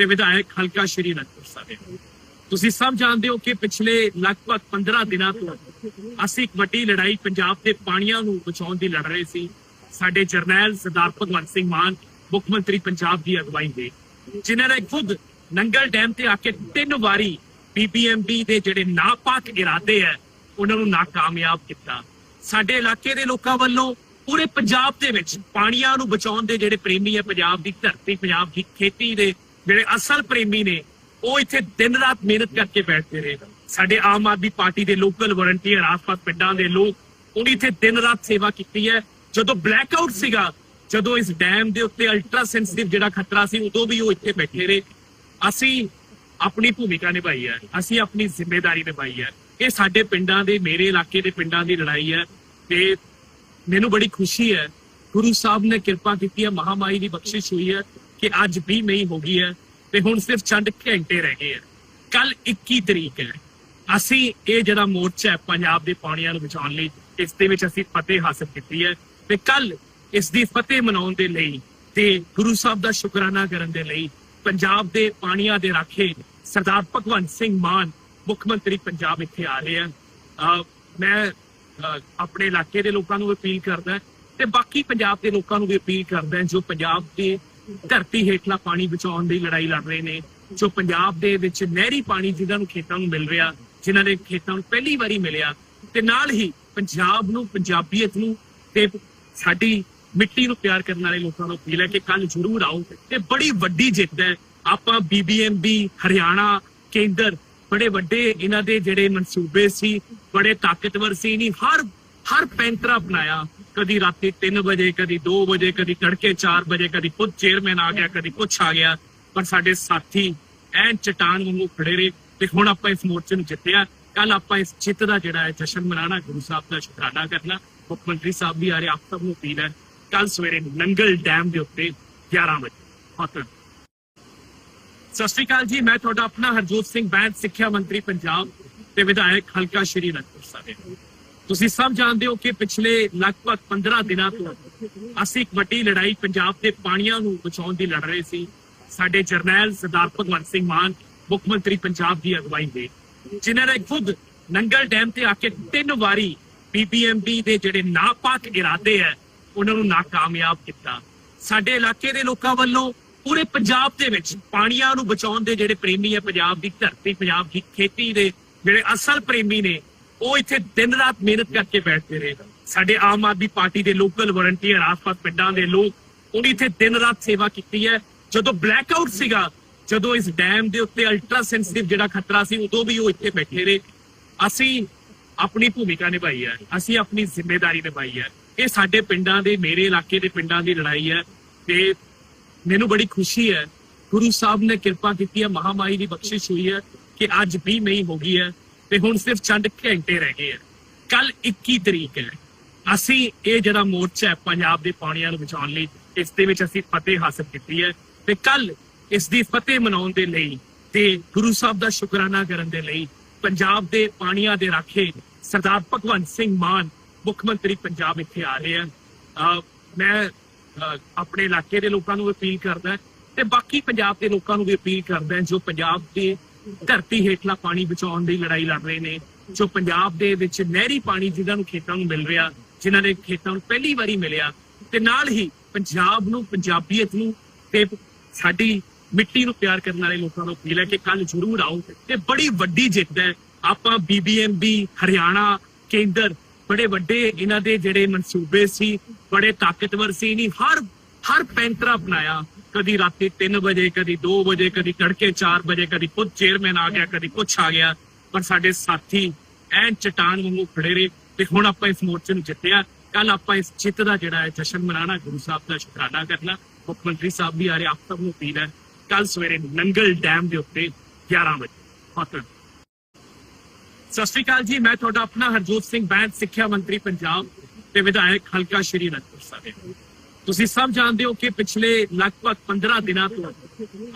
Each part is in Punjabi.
ਤੇ ਵਿਧਾਇਕ ਹਲਕਾ ਸ਼੍ਰੀ ਅਨੰਦਪੁਰ ਸਾਹਿਬ। ਤੁਸੀਂ ਸਭ ਜਾਣਦੇ ਹੋ ਕਿ ਪਿਛਲੇ ਲਗਭਗ 15 ਦਿਨਾਂ ਤੋਂ ਅਸੀਂ ਇੱਕ ਵੱਡੀ ਲੜਾਈ ਪੰਜਾਬ ਦੇ ਪਾਣੀਆਂ ਨੂੰ ਬਚਾਉਣ ਦੀ ਲੜ ਰਹੇ ਸੀ। ਸਾਡੇ ਜਰਨੈਲ ਸਰਦਾਰ ਭਗਵੰਤ ਸਿੰਘ ਮਾਨ, ਮੁੱਖ ਮੰਤਰੀ ਪੰਜਾਬ ਦੀ ਅਗਵਾਈ ਦੇ। ਜਿਨ੍ਹਾਂ ਨੇ ਖੁਦ ਨੰਗਲ ਡੈਮ ਤੇ ਆ ਕੇ ਤਿੰਨ ਵਾਰੀ ਬੀਬੀਐਮਬੀ ਦੇ ਜਿਹੜੇ ਨਾਪਾਕ ਇਰਾਦੇ ਹੈ ਉਹਨਾਂ ਨੂੰ ਨਾਕਾਮਯਾਬ ਕੀਤਾ। ਸਾਡੇ ਇਲਾਕੇ ਦੇ ਲੋਕਾਂ ਵੱਲੋਂ ਪੂਰੇ ਪੰਜਾਬ ਦੇ ਵਿੱਚ ਪਾਣੀਆਂ ਨੂੰ ਬਚਾਉਣ ਦੇ ਜਿਹੜੇ ਪ੍ਰੇਮੀ ਹੈ ਪੰਜਾਬ ਦੀ ਧਰਤੀ, ਪੰਜਾਬ ਦੀ ਖੇਤੀ ਦੇ ਜਿਹੜੇ ਅਸਲ ਪ੍ਰੇਮੀ ਨੇ, ਉਹ ਇੱਥੇ ਦਿਨ ਰਾਤ ਮਿਹਨਤ ਕਰਕੇ ਬੈਠਦੇ ਰਹੇ। ਸਾਡੇ ਆਮ ਆਦਮੀ ਪਾਰਟੀ ਦੇ ਲੋਕਲ ਵਲੰਟੀਅਰ, ਆਸ-ਪਾਸ ਪਿੰਡਾਂ ਦੇ ਲੋਕ ਉਹਨੇ ਇੱਥੇ ਦਿਨ ਰਾਤ ਸੇਵਾ ਕੀਤੀ ਹੈ। ਜਦੋਂ ਬਲੈਕ ਆਊਟ ਸੀਗਾ, ਜਦੋਂ ਇਸ ਡੈਮ ਦੇ ਉੱਤੇ ਅਲਟਰਾ ਸੈਂਸਿਟਿਵ ਜਿਹੜਾ ਖਤਰਾ ਸੀ, ਉਦੋਂ ਵੀ ਉਹ ਇੱਥੇ ਬੈਠੇ ਰਹੇ। ਅਸੀਂ ਆਪਣੀ ਭੂਮਿਕਾ ਨਿਭਾਈ ਹੈ, ਅਸੀਂ ਆਪਣੀ ਜ਼ਿੰਮੇਵਾਰੀ ਨਿਭਾਈ ਹੈ। ਇਹ ਸਾਡੇ ਪਿੰਡਾਂ ਦੇ, ਮੇਰੇ ਇਲਾਕੇ ਦੇ ਪਿੰਡਾਂ ਦੀ ਲੜਾਈ ਹੈ ਤੇ ਮੈਨੂੰ ਬੜੀ ਖੁਸ਼ੀ ਹੈ। ਗੁਰੂ ਸਾਹਿਬ ਨੇ ਕਿਰਪਾ ਕੀਤੀ ਹੈ ਮਹਾਮਾਈ ਦੀ ਬਖਸ਼ਿਸ਼ ਹੋਈ ਹੈ। ਕਿ ਅੱਜ 20 ਮਈ ਹੋ ਗਈ ਹੈ ਤੇ ਹੁਣ ਸਿਰਫ ਚੰਦ ਘੰਟੇ ਰਹਿ ਗਏ ਹੈ। ਕੱਲ 21 ਤਰੀਕ ਹੈ। ਅਸੀਂ ਇਹ ਜਿਹੜਾ ਮੋਰਚਾ ਹੈ ਪੰਜਾਬ ਦੇ ਪਾਣੀਆਂ ਨੂੰ ਬਚਾਉਣ ਲਈ, ਇਸ ਦੇ ਵਿੱਚ ਅਸੀਂ ਫਤਿਹ ਹਾਸਲ ਕੀਤੀ ਹੈ ਤੇ ਕੱਲ ਇਸ ਦੀ ਫਤਿਹ ਮਨਾਉਣ ਦੇ ਲਈ ਤੇ ਗੁਰੂ ਸਾਹਿਬ ਦਾ ਸ਼ੁਕਰਾਨਾ ਕਰਨ ਦੇ ਲਈ ਪੰਜਾਬ ਦੇ ਪਾਣੀਆਂ ਦੇ ਰਾਖੇ ਸਰਦਾਰ ਭਗਵੰਤ ਸਿੰਘ ਮਾਨ, ਮੁੱਖ ਮੰਤਰੀ ਪੰਜਾਬ ਇੱਥੇ ਆ ਰਹੇ ਆ ਮੈਂ ਆਪਣੇ ਇਲਾਕੇ ਦੇ ਲੋਕਾਂ ਨੂੰ ਵੀ ਅਪੀਲ ਕਰਦਾ ਤੇ ਬਾਕੀ ਪੰਜਾਬ ਦੇ ਲੋਕਾਂ ਨੂੰ ਵੀ ਅਪੀਲ ਕਰਦਾ ਜੋ ਪੰਜਾਬ ਦੇ ਧਰਤੀ ਹੇਠਲਾ ਪਾਣੀ ਬਚਾਉਣ ਦੀ ਲੜਾਈ ਲੜ ਰਹੇ ਨੇ, ਜੋ ਪੰਜਾਬ ਦੇ ਵਿੱਚ ਨਹਿਰੀ ਪਾਣੀ ਜਿਹਨਾਂ ਨੂੰ ਖੇਤਾਂ ਨੂੰ ਮਿਲ ਰਿਹਾ, ਜਿਨ੍ਹਾਂ ਦੇ ਖੇਤਾਂ ਨੂੰ ਪਹਿਲੀ ਵਾਰੀ ਮਿਲਿਆ, ਤੇ ਨਾਲ ਹੀ ਪੰਜਾਬ ਨੂੰ, ਪੰਜਾਬੀਅਤ ਨੂੰ, ਤੇ ਸਾਡੀ ਮਿੱਟੀ ਨੂੰ ਪਿਆਰ ਕਰਨ ਵਾਲੇ ਲੋਕਾਂ ਨੂੰ ਅਪੀਲ ਹੈ ਕਿ ਕੱਲ ਜ਼ਰੂਰ ਆਓ ਤੇ ਬੜੀ ਵੱਡੀ ਜਿੱਤ ਹੈ। ਆਪਾਂ ਬੀਬੀਐਮਬੀ ਹਰਿਆਣਾ ਕੇਂਦਰ, ਬੜੇ ਵੱਡੇ ਇਹਨਾਂ ਦੇ ਜਿਹੜੇ ਮਨਸੂਬੇ ਸੀ, ਬੜੇ ਤਾਕਤਵਰ ਸੀ, ਨਹੀਂ, ਹਰ ਹਰ ਪੈਂਤਰਾ ਅਪਣਾਇਆ। ਕਦੀ ਰਾਤੀ 3 ਵਜੇ, ਕਦੀ 2 ਵਜੇ, ਕਦੀ ਤੜਕੇ 4 ਵਜੇ, ਕਦੀ ਖੁਦ ਚੇਅਰਮੈਨ ਆ ਗਿਆ, ਕਦੀ ਕੁਛ ਆ ਗਿਆ। ਪਰ ਸਾਡੇ ਸਾਥੀ ਐਨ ਚਟਾਨ ਵਾਂਗੂ ਖੜੇ ਰਹੇ ਤੇ ਹੁਣ ਆਪਾਂ ਇਸ ਮੋਰਚੇ ਨੂੰ ਜਿੱਤਿਆ। ਕੱਲ ਆਪਾਂ ਇਸ ਜਿੱਤ ਦਾ ਜਿਹੜਾ ਹੈ ਜਸ਼ਨ ਮਨਾਣਾ ਗੁਰੂ ਸਾਹਿਬ ਦਾ ਸ਼ੁਕਰਾਨਾ ਕਰਨਾ। ਮੁੱਖ ਮੰਤਰੀ ਸਾਹਿਬ ਵੀ ਆ ਰਹੇ, ਆਪ ਸਭ ਨੂੰ ਅਪੀਲ ਹੈ ਕੱਲ ਸਵੇਰੇ ਨੰਗਲ ਡੈਮ ਦੇ ਉੱਤੇ 11 ਵਜੇ। ਹੋਟਲ ਸਤਿ ਸ਼੍ਰੀ ਅਕਾਲ ਜੀ, ਮੈਂ ਤੁਹਾਡਾ ਆਪਣਾ ਹਰਜੋਤ ਸਿੰਘ, ਬੈਂਸ ਸਿੱਖਿਆ ਮੰਤਰੀ ਪੰਜਾਬ ਤੇ ਵਿਧਾਇਕ ਹਲਕਾ ਸ਼੍ਰੀ ਅਨੰਦਪੁਰ ਸਾਹਿਬ। ਤੁਸੀਂ ਸਭ ਜਾਣਦੇ ਹੋ ਕਿ ਪਿਛਲੇ ਲਗਭਗ 15 ਦਿਨਾਂ ਤੋਂ ਅਸੀਂ ਇੱਕ ਵੱਡੀ ਲੜਾਈ ਪੰਜਾਬ ਦੇ ਪਾਣੀਆਂ ਨੂੰ ਬਚਾਉਣ ਦੀ ਲੜ ਰਹੇ ਸੀ। ਸਾਡੇ ਜਰਨੈਲ ਸਰਦਾਰ ਭਗਵੰਤ ਸਿੰਘ ਮਾਨ, ਮੁੱਖ ਮੰਤਰੀ ਪੰਜਾਬ ਦੀ ਅਗਵਾਈ ਦੇ। ਜਿਨ੍ਹਾਂ ਨੇ ਖੁਦ ਨੰਗਲ ਡੈਮ ਤੇ ਆ ਕੇ ਤਿੰਨ ਵਾਰੀ ਬੀਬੀਐਮਬੀ ਦੇ ਜਿਹੜੇ ਨਾਪਾਕ ਇਰਾਦੇ ਹੈ, ਉਹਨਾਂ ਨੂੰ ਨਾਕਾਮਯਾਬ ਕੀਤਾ। ਸਾਡੇ ਇਲਾਕੇ ਦੇ ਲੋਕਾਂ ਵੱਲੋਂ ਪੂਰੇ ਪੰਜਾਬ ਦੇ ਵਿੱਚ ਪਾਣੀਆਂ ਨੂੰ ਬਚਾਉਣ ਦੇ ਜਿਹੜੇ ਪ੍ਰੇਮੀ ਹੈ, ਪੰਜਾਬ ਦੀ ਧਰਤੀ, ਪੰਜਾਬ ਦੀ ਖੇਤੀ ਦੇ ਜਿਹੜੇ ਅਸਲ ਪ੍ਰੇਮੀ ਨੇ ਉਹ ਇੱਥੇ ਦਿਨ ਰਾਤ ਮਿਹਨਤ ਕਰਕੇ ਬੈਠਦੇ ਰਹੇ। ਸਾਡੇ ਆਮ ਆਦਮੀ ਪਾਰਟੀ ਦੇ ਲੋਕਲ ਵਲੰਟੀਅਰ, ਆਸ-ਪਾਸ ਪਿੰਡਾਂ ਦੇ ਲੋਕ, ਉਹਨੇ ਇੱਥੇ ਦਿਨ ਰਾਤ ਸੇਵਾ ਕੀਤੀ ਹੈ। ਜਦੋਂ ਬਲੈਕ ਆਊਟ ਸੀਗਾ, ਜਦੋਂ ਇਸ ਡੈਮ ਦੇ ਉੱਤੇ ਅਲਟਰਾ ਸੈਂਸਿਟਿਵ ਜਿਹੜਾ ਖਤਰਾ ਸੀ, ਉਦੋਂ ਵੀ ਉਹ ਇੱਥੇ ਬੈਠੇ ਰਹੇ। ਅਸੀਂ ਆਪਣੀ ਭੂਮਿਕਾ ਨਿਭਾਈ ਹੈ, ਅਸੀਂ ਆਪਣੀ ਜ਼ਿੰਮੇਵਾਰੀ ਨਿਭਾਈ ਹੈ। ਇਹ ਸਾਡੇ ਪਿੰਡਾਂ ਦੇ, ਮੇਰੇ ਇਲਾਕੇ ਦੇ ਪਿੰਡਾਂ ਦੀ ਲੜਾਈ ਹੈ ਤੇ ਮੈਨੂੰ ਬੜੀ ਖੁਸ਼ੀ ਹੈ। ਗੁਰੂ ਸਾਹਿਬ ਨੇ ਕਿਰਪਾ ਕੀਤੀ ਹੈ ਮਹਾਮਾਈ ਦੀ ਬਖਸ਼ਿਸ਼ ਹੋਈ ਹੈ ਕਿ ਅੱਜ 20 ਮਈ ਹੋ ਗਈ ਹੈ। ਤੇ ਹੁਣ ਸਿਰਫ ਚੰਦ ਘੰਟੇ ਰਹਿ ਗਏ ਹੈ ਕੱਲ 21 ਤਰੀਕ ਹੈ। ਅਸੀਂ ਇਹ ਜਿਹੜਾ ਮੋਰਚਾ ਹੈ, ਪੰਜਾਬ ਦੇ ਪਾਣੀਆਂ ਨੂੰ ਬਚਾਉਣ ਲਈ, ਇਸ ਦੇ ਵਿੱਚ ਅਸੀਂ ਫਤਿਹ ਹਾਸਲ ਕੀਤੀ ਹੈ। ਤੇ ਕੱਲ ਇਸ ਦੀ ਫਤਿਹ ਮਨਾਉਣ ਦੇ ਲਈ ਤੇ ਗੁਰੂ ਸਾਹਿਬ ਦਾ ਸ਼ੁਕਰਾਨਾ ਕਰਨ ਦੇ ਲਈ ਪੰਜਾਬ ਦੇ ਪਾਣੀਆਂ ਦੇ ਰਾਖੇ ਸਰਦਾਰ ਭਗਵੰਤ ਸਿੰਘ ਮਾਨ, ਮੁੱਖ ਮੰਤਰੀ ਪੰਜਾਬ ਇੱਥੇ ਆ ਰਹੇ ਆ। ਮੈਂ ਆਪਣੇ ਇਲਾਕੇ ਦੇ ਲੋਕਾਂ ਨੂੰ ਅਪੀਲ ਕਰਦਾ ਤੇ ਬਾਕੀ ਪੰਜਾਬ ਦੇ ਲੋਕਾਂ ਨੂੰ ਵੀ ਅਪੀਲ ਕਰਦਾ ਜੋ ਪੰਜਾਬ ਦੇ ਧਰਤੀ ਹੇਠਲਾ ਪਾਣੀ ਬਚਾਉਣ ਦੀ ਲੜਾਈ ਲੜ ਰਹੇ ਨੇ, ਜੋ ਪੰਜਾਬ ਦੇ ਵਿੱਚ ਨਹਿਰੀ ਪਾਣੀ ਜਿਹਨਾਂ ਨੂੰ ਖੇਤਾਂ ਨੂੰ ਮਿਲ ਰਿਹਾ, ਜਿਨ੍ਹਾਂ ਦੇ ਖੇਤਾਂ ਨੂੰ ਪਹਿਲੀ ਵਾਰੀ ਮਿਲਿਆ, ਤੇ ਨਾਲ ਹੀ ਪੰਜਾਬ ਨੂੰ, ਪੰਜਾਬੀਅਤ ਨੂੰ ਤੇ ਸਾਡੀ ਮਿੱਟੀ ਨੂੰ ਪਿਆਰ ਕਰਨ ਵਾਲੇ ਲੋਕਾਂ ਨੂੰ ਅਪੀਲ ਹੈ ਕਿ ਕੱਲ ਜ਼ਰੂਰ ਆਓ ਤੇ ਬੜੀ ਵੱਡੀ ਜਿੱਤ ਹੈ। ਆਪਾਂ ਬੀਬੀਐਮਬੀ ਹਰਿਆਣਾ ਕੇਂਦਰ ਬੜੇ ਵੱਡੇ ਇਹਨਾਂ ਦੇ ਜਿਹੜੇ ਮਨਸੂਬੇ ਸੀ, ਬੜੇ ਤਾਕਤਵਰ ਸੀ, ਨਹੀਂ, ਹਰ ਹਰ ਪੈਂਤਰਾ ਅਪਣਾਇਆ। ਕਦੀ ਰਾਤੀ 3 ਵਜੇ, ਕਦੀ 2 ਵਜੇ, ਕਦੀ ਤੜਕੇ 4 ਵਜੇ, ਕਦੀ ਖੁਦ ਚੇਅਰਮੈਨ ਆ ਗਿਆ, ਕਦੀ ਕੁਛ ਆ ਗਿਆ। ਪਰ ਸਾਡੇ ਸਾਥੀ ਐਨ ਚਟਾਨ ਵਾਂਗੂ ਖੜੇ ਰਹੇ ਤੇ ਹੁਣ ਆਪਾਂ ਇਸ ਮੋਰਚੇ ਨੂੰ ਜਿੱਤਿਆ। ਕੱਲ ਆਪਾਂ ਇਸ ਜਿੱਤ ਦਾ ਜਿਹੜਾ ਹੈ ਜਸ਼ਨ ਮਨਾਣਾ ਗੁਰੂ ਸਾਹਿਬ ਦਾ ਸ਼ੁਕਰਾਨਾ ਕਰਨਾ। ਮੁੱਖ ਮੰਤਰੀ ਸਾਹਿਬ ਵੀ ਆ ਰਹੇ, ਆਪ ਸਭ ਨੂੰ ਅਪੀਲ ਹੈ, ਕੱਲ ਸਵੇਰੇ ਨੰਗਲ ਡੈਮ ਦੇ ਉੱਤੇ 11 ਵਜੇ। ਹੋਟਲ ਸਤਿ ਸ਼੍ਰੀ ਅਕਾਲ ਜੀ, ਮੈਂ ਤੁਹਾਡਾ ਆਪਣਾ ਹਰਜੋਤ ਸਿੰਘ, ਬੈਂਸ ਸਿੱਖਿਆ ਮੰਤਰੀ ਪੰਜਾਬ ਤੇ ਵਿਧਾਇਕ ਹਲਕਾ ਸ਼੍ਰੀ ਅਨੰਦਪੁਰ ਸਾਹਿਬ। ਤੁਸੀਂ ਸਭ ਜਾਣਦੇ ਹੋ ਕਿ ਪਿਛਲੇ ਲਗਭਗ 15 ਦਿਨਾਂ ਤੋਂ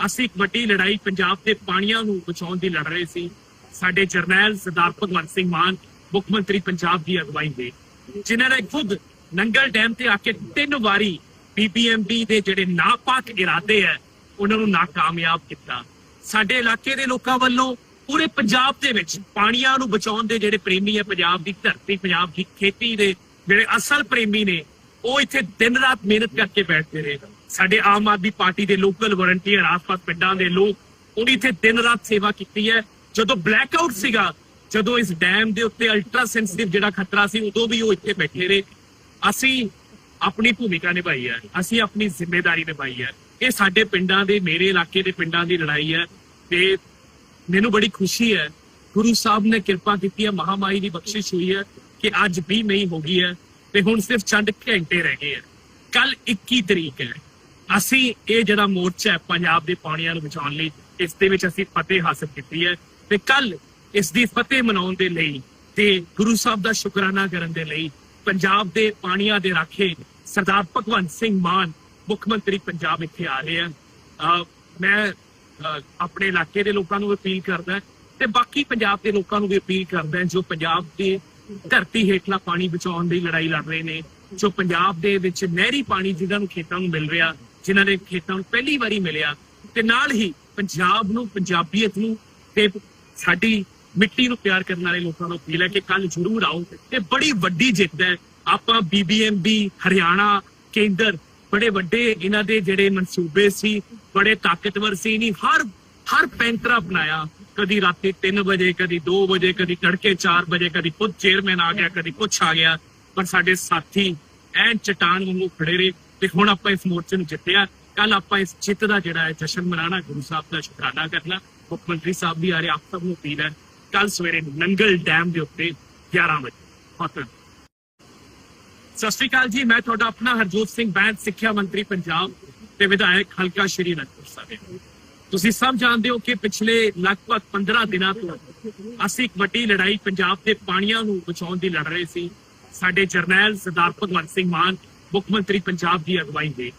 ਅਸੀਂ ਇੱਕ ਵੱਡੀ ਲੜਾਈ ਪੰਜਾਬ ਦੇ ਪਾਣੀਆਂ ਨੂੰ ਬਚਾਉਣ ਦੀ ਲੜ ਰਹੇ ਸੀ। ਸਾਡੇ ਜਰਨੈਲ ਸਰਦਾਰ ਭਗਵੰਤ ਸਿੰਘ ਮਾਨ, ਮੁੱਖ ਮੰਤਰੀ ਪੰਜਾਬ ਦੀ ਅਗਵਾਈ ਦੇ। ਜਿਨ੍ਹਾਂ ਨੇ ਖੁਦ ਨੰਗਲ ਡੈਮ ਤੇ ਆ ਕੇ ਤਿੰਨ ਵਾਰੀ ਬੀਬੀਐਮਬੀ ਦੇ ਜਿਹੜੇ ਨਾਪਾਕ ਇਰਾਦੇ ਹੈ, ਉਹਨਾਂ ਨੂੰ ਨਾਕਾਮਯਾਬ ਕੀਤਾ। ਸਾਡੇ ਇਲਾਕੇ ਦੇ ਲੋਕਾਂ ਵੱਲੋਂ ਪੂਰੇ ਪੰਜਾਬ ਦੇ ਵਿੱਚ ਪਾਣੀਆਂ ਨੂੰ ਬਚਾਉਣ ਦੇ ਜਿਹੜੇ ਪ੍ਰੇਮੀ ਹੈ, ਪੰਜਾਬ ਦੀ ਧਰਤੀ, ਪੰਜਾਬ ਦੀ ਖੇਤੀ ਦੇ ਜਿਹੜੇ ਅਸਲ ਪ੍ਰੇਮੀ ਨੇ ਉਹ ਇੱਥੇ ਦਿਨ ਰਾਤ ਮਿਹਨਤ ਕਰਕੇ ਬੈਠਦੇ ਰਹੇ। ਸਾਡੇ ਆਮ ਆਦਮੀ ਪਾਰਟੀ ਦੇ ਲੋਕਲ ਵਲੰਟੀਅਰ, ਆਸ-ਪਾਸ ਪਿੰਡਾਂ ਦੇ ਲੋਕ, ਉਹਨੇ ਇੱਥੇ ਦਿਨ ਰਾਤ ਸੇਵਾ ਕੀਤੀ ਹੈ। ਜਦੋਂ ਬਲੈਕ ਆਊਟ ਸੀਗਾ, ਜਦੋਂ ਇਸ ਡੈਮ ਦੇ ਉੱਤੇ ਅਲਟਰਾ ਸੈਂਸਿਟਿਵ ਜਿਹੜਾ ਖਤਰਾ ਸੀ, ਉਦੋਂ ਵੀ ਉਹ ਇੱਥੇ ਬੈਠੇ ਰਹੇ। ਅਸੀਂ ਆਪਣੀ ਭੂਮਿਕਾ ਨਿਭਾਈ ਹੈ, ਅਸੀਂ ਆਪਣੀ ਜ਼ਿੰਮੇਵਾਰੀ ਨਿਭਾਈ ਹੈ। ਇਹ ਸਾਡੇ ਪਿੰਡਾਂ ਦੇ, ਮੇਰੇ ਇਲਾਕੇ ਦੇ ਪਿੰਡਾਂ ਦੀ ਲੜਾਈ ਹੈ ਤੇ ਮੈਨੂੰ ਬੜੀ ਖੁਸ਼ੀ ਹੈ। ਗੁਰੂ ਸਾਹਿਬ ਨੇ ਕਿਰਪਾ ਕੀਤੀ ਹੈ ਮਹਾਮਾਈ ਦੀ ਬਖਸ਼ਿਸ਼ ਹੋਈ ਹੈ ਕਿ ਅੱਜ 20 ਮਈ ਹੋ ਗਈ ਹੈ। ਤੇ ਹੁਣ ਸਿਰਫ ਚੰਦ ਘੰਟੇ ਰਹਿ ਗਏ ਹੈ ਕੱਲ 21 ਤਰੀਕ ਹੈ। ਅਸੀਂ ਇਹ ਜਿਹੜਾ ਮੋਰਚਾ ਹੈ ਪੰਜਾਬ ਦੇ ਪਾਣੀਆਂ ਨੂੰ ਬਚਾਉਣ ਲਈ, ਇਸ ਦੇ ਵਿੱਚ ਅਸੀਂ ਫਤਿਹ ਹਾਸਲ ਕੀਤੀ ਹੈ ਤੇ ਕੱਲ ਇਸ ਦੀ ਫਤਿਹ ਮਨਾਉਣ ਦੇ ਲਈ ਤੇ ਗੁਰੂ ਸਾਹਿਬ ਦਾ ਸ਼ੁਕਰਾਨਾ ਕਰਨ ਦੇ ਲਈ ਪੰਜਾਬ ਦੇ ਪਾਣੀਆਂ ਦੇ ਰਾਖੇ ਸਰਦਾਰ ਭਗਵੰਤ ਸਿੰਘ ਮਾਨ, ਮੁੱਖ ਮੰਤਰੀ ਪੰਜਾਬ ਇੱਥੇ ਆ ਰਹੇ ਆ। ਮੈਂ ਆਪਣੇ ਇਲਾਕੇ ਦੇ ਲੋਕਾਂ ਨੂੰ ਅਪੀਲ ਕਰਦਾ ਤੇ ਬਾਕੀ ਪੰਜਾਬ ਦੇ ਲੋਕਾਂ ਨੂੰ ਵੀ ਅਪੀਲ ਕਰਦਾ ਜੋ ਪੰਜਾਬ ਦੇ ਧਰਤੀ ਹੇਠਲਾ ਪਾਣੀ ਬਚਾਉਣ ਦੀ ਲੜਾਈ ਲੜ ਰਹੇ ਨੇ, ਜੋ ਪੰਜਾਬ ਦੇ ਵਿੱਚ ਨਹਿਰੀ ਪਾਣੀ ਜਿਹਨਾਂ ਨੂੰ ਖੇਤਾਂ ਨੂੰ ਮਿਲ ਰਿਹਾ ਜਿਨ੍ਹਾਂ ਦੇ ਖੇਤਾਂ ਨੂੰ ਪਹਿਲੀ ਵਾਰੀ ਮਿਲਿਆ, ਤੇ ਨਾਲ ਹੀ ਪੰਜਾਬ ਨੂੰ, ਪੰਜਾਬੀਅਤ ਨੂੰ ਤੇ ਸਾਡੀ ਮਿੱਟੀ ਨੂੰ ਪਿਆਰ ਕਰਨ ਵਾਲੇ ਲੋਕਾਂ ਨੂੰ ਅਪੀਲ ਹੈ ਕਿ ਕੱਲ ਜ਼ਰੂਰ ਆਓ ਤੇ ਬੜੀ ਵੱਡੀ ਜਿੱਤ ਹੈ। ਆਪਾਂ ਬੀਬੀਐਮਬੀ ਹਰਿਆਣਾ ਕੇਂਦਰ, ਬੜੇ ਵੱਡੇ ਇਹਨਾਂ ਦੇ ਜਿਹੜੇ ਮਨਸੂਬੇ ਸੀ, ਬੜੇ ਤਾਕਤਵਰ ਸੀ, ਨਹੀਂ, ਹਰ ਹਰ ਪੈਂਤਰਾ ਅਪਣਾਇਆ ਕਦੀ ਰਾਤੀ 3 ਵਜੇ, ਕਦੀ 2 ਵਜੇ, ਕਦੀ ਤੜਕੇ 4 ਵਜੇ, ਕਦੀ ਖੁਦ ਚੇਅਰਮੈਨ ਆ ਗਿਆ, ਕਦੀ ਕੁਛ ਆ ਗਿਆ। ਪਰ ਸਾਡੇ ਸਾਥੀ ਐਨ ਚਟਾਨ ਵਾਂਗੂ ਖੜੇ ਰਹੇ ਤੇ ਹੁਣ ਆਪਾਂ ਇਸ ਮੋਰਚੇ ਨੂੰ ਜਿੱਤਿਆ। ਕੱਲ ਆਪਾਂ ਇਸ ਜਿੱਤ ਦਾ ਜਿਹੜਾ ਹੈ, ਜਸ਼ਨ ਮਨਾਣਾ ਗੁਰੂ ਸਾਹਿਬ ਦਾ ਸ਼ੁਕਰਾਨਾ ਕਰਨਾ। ਮੁੱਖ ਮੰਤਰੀ ਸਾਹਿਬ ਵੀ ਆ ਰਹੇ, ਆਪ ਸਭ ਨੂੰ ਅਪੀਲ ਹੈ ਕੱਲ ਸਵੇਰੇ ਨੰਗਲ ਡੈਮ ਦੇ ਉੱਤੇ 11 ਵਜੇ। ਬਹੁਤ ਸਤਿ ਸ਼੍ਰੀ ਅਕਾਲ ਜੀ, ਮੈਂ ਤੁਹਾਡਾ ਆਪਣਾ ਹਰਜੋਤ ਸਿੰਘ, ਬੈਂਸ ਸਿੱਖਿਆ ਮੰਤਰੀ ਪੰਜਾਬ ਤੇ ਵਿਧਾਇਕ ਹਲਕਾ ਸ਼੍ਰੀ ਅਨੰਦਪੁਰ ਸਾਹਿਬ। ਤੁਸੀਂ ਸਭ ਜਾਣਦੇ ਹੋ ਕਿ ਪਿਛਲੇ ਲਗਭਗ 15 ਦਿਨਾਂ ਤੋਂ ਅਸੀਂ ਇੱਕ ਵੱਡੀ ਲੜਾਈ ਪੰਜਾਬ ਦੇ ਪਾਣੀਆਂ ਨੂੰ ਬਚਾਉਣ ਦੀ ਲੜ ਰਹੇ ਸੀ। ਸਾਡੇ ਜਰਨੈਲ ਸਰਦਾਰ ਭਗਵੰਤ ਸਿੰਘ ਮਾਨ, ਮੁੱਖ ਮੰਤਰੀ ਪੰਜਾਬ ਦੀ ਅਗਵਾਈ ਦੇ।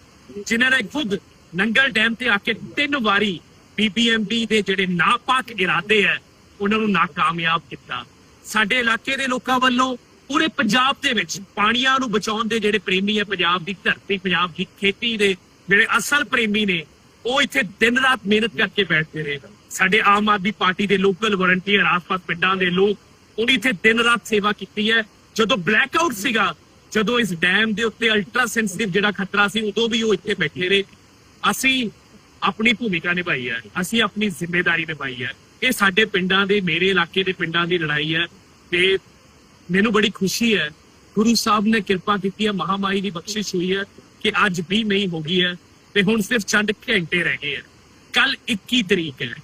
ਜਿਨ੍ਹਾਂ ਨੇ ਖੁਦ ਨੰਗਲ ਡੈਮ ਤੇ ਆ ਕੇ ਤਿੰਨ ਵਾਰੀ ਪੀਪੀਐਮਬੀ ਦੇ ਜਿਹੜੇ ਨਾਪਾਕ ਇਰਾਦੇ ਹੈ ਉਹਨਾਂ ਨੂੰ ਨਾਕਾਮਯਾਬ ਕੀਤਾ। ਸਾਡੇ ਇਲਾਕੇ ਦੇ ਲੋਕਾਂ ਵੱਲੋਂ ਪੂਰੇ ਪੰਜਾਬ ਦੇ ਵਿੱਚ ਪਾਣੀਆਂ ਨੂੰ ਬਚਾਉਣ ਦੇ ਜਿਹੜੇ ਪ੍ਰੇਮੀ ਹੈ ਪੰਜਾਬ ਦੀ ਧਰਤੀ, ਪੰਜਾਬ ਦੀ ਖੇਤੀ ਦੇ ਜਿਹੜੇ ਅਸਲ ਪ੍ਰੇਮੀ ਨੇ ਉਹ ਇੱਥੇ ਦਿਨ ਰਾਤ ਮਿਹਨਤ ਕਰਕੇ ਬੈਠਦੇ ਰਹੇ। ਸਾਡੇ ਆਮ ਆਦਮੀ ਪਾਰਟੀ ਦੇ ਲੋਕਲ ਵਲੰਟੀਅਰ ਆਸ-ਪਾਸ ਪਿੰਡਾਂ ਦੇ ਲੋਕ, ਉਹਨੇ ਇੱਥੇ ਦਿਨ ਰਾਤ ਸੇਵਾ ਕੀਤੀ ਹੈ। ਜਦੋਂ ਬਲੈਕ ਆਊਟ ਸੀਗਾ, ਜਦੋਂ ਇਸ ਡੈਮ ਦੇ ਉੱਤੇ ਅਲਟਰਾ ਸੈਂਸਿਟਿਵ ਜਿਹੜਾ ਖਤਰਾ ਸੀ, ਉਦੋਂ ਵੀ ਉਹ ਇੱਥੇ ਬੈਠੇ ਰਹੇ। ਅਸੀਂ ਆਪਣੀ ਭੂਮਿਕਾ ਨਿਭਾਈ ਹੈ, ਅਸੀਂ ਆਪਣੀ ਜ਼ਿੰਮੇਵਾਰੀ ਨਿਭਾਈ ਹੈ। ਇਹ ਸਾਡੇ ਪਿੰਡਾਂ ਦੇ, ਮੇਰੇ ਇਲਾਕੇ ਦੇ ਪਿੰਡਾਂ ਦੀ ਲੜਾਈ ਹੈ ਤੇ ਮੈਨੂੰ ਬੜੀ ਖੁਸ਼ੀ ਹੈ। ਗੁਰੂ ਸਾਹਿਬ ਨੇ ਕਿਰਪਾ ਕੀਤੀ ਹੈ ਮਹਾਮਾਈ ਦੀ ਬਖਸ਼ਿਸ਼ ਹੋਈ ਹੈ ਕਿ ਅੱਜ 20 ਮਈ ਹੋ ਗਈ ਹੈ। ਤੇ ਹੁਣ ਸਿਰਫ ਚੰਦ ਘੰਟੇ ਰਹਿ ਗਏ ਹੈ ਕੱਲ 21 ਤਰੀਕ ਹੈ।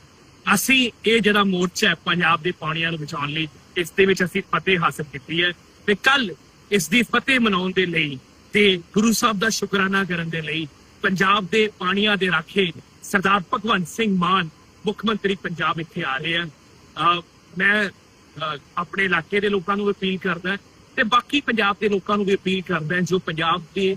ਅਸੀਂ ਇਹ ਜਿਹੜਾ ਮੋਰਚਾ ਹੈ ਪੰਜਾਬ ਦੇ ਪਾਣੀਆਂ ਨੂੰ ਬਚਾਉਣ ਲਈ, ਇਸ ਦੇ ਵਿੱਚ ਅਸੀਂ ਫਤਿਹ ਹਾਸਲ ਕੀਤੀ ਹੈ ਤੇ ਕੱਲ ਇਸ ਦੀ ਫਤਿਹ ਮਨਾਉਣ ਦੇ ਲਈ ਤੇ ਗੁਰੂ ਸਾਹਿਬ ਦਾ ਸ਼ੁਕਰਾਨਾ ਕਰਨ ਦੇ ਲਈ ਪੰਜਾਬ ਦੇ ਪਾਣੀਆਂ ਦੇ ਰਾਖੇ ਸਰਦਾਰ ਭਗਵੰਤ ਸਿੰਘ ਮਾਨ, ਮੁੱਖ ਮੰਤਰੀ ਪੰਜਾਬ ਇੱਥੇ ਆ ਰਹੇ ਆ। ਮੈਂ ਆਪਣੇ ਇਲਾਕੇ ਦੇ ਲੋਕਾਂ ਨੂੰ ਅਪੀਲ ਕਰਦਾ ਤੇ ਬਾਕੀ ਪੰਜਾਬ ਦੇ ਲੋਕਾਂ ਨੂੰ ਵੀ ਅਪੀਲ ਕਰਦਾ ਜੋ ਪੰਜਾਬ ਦੇ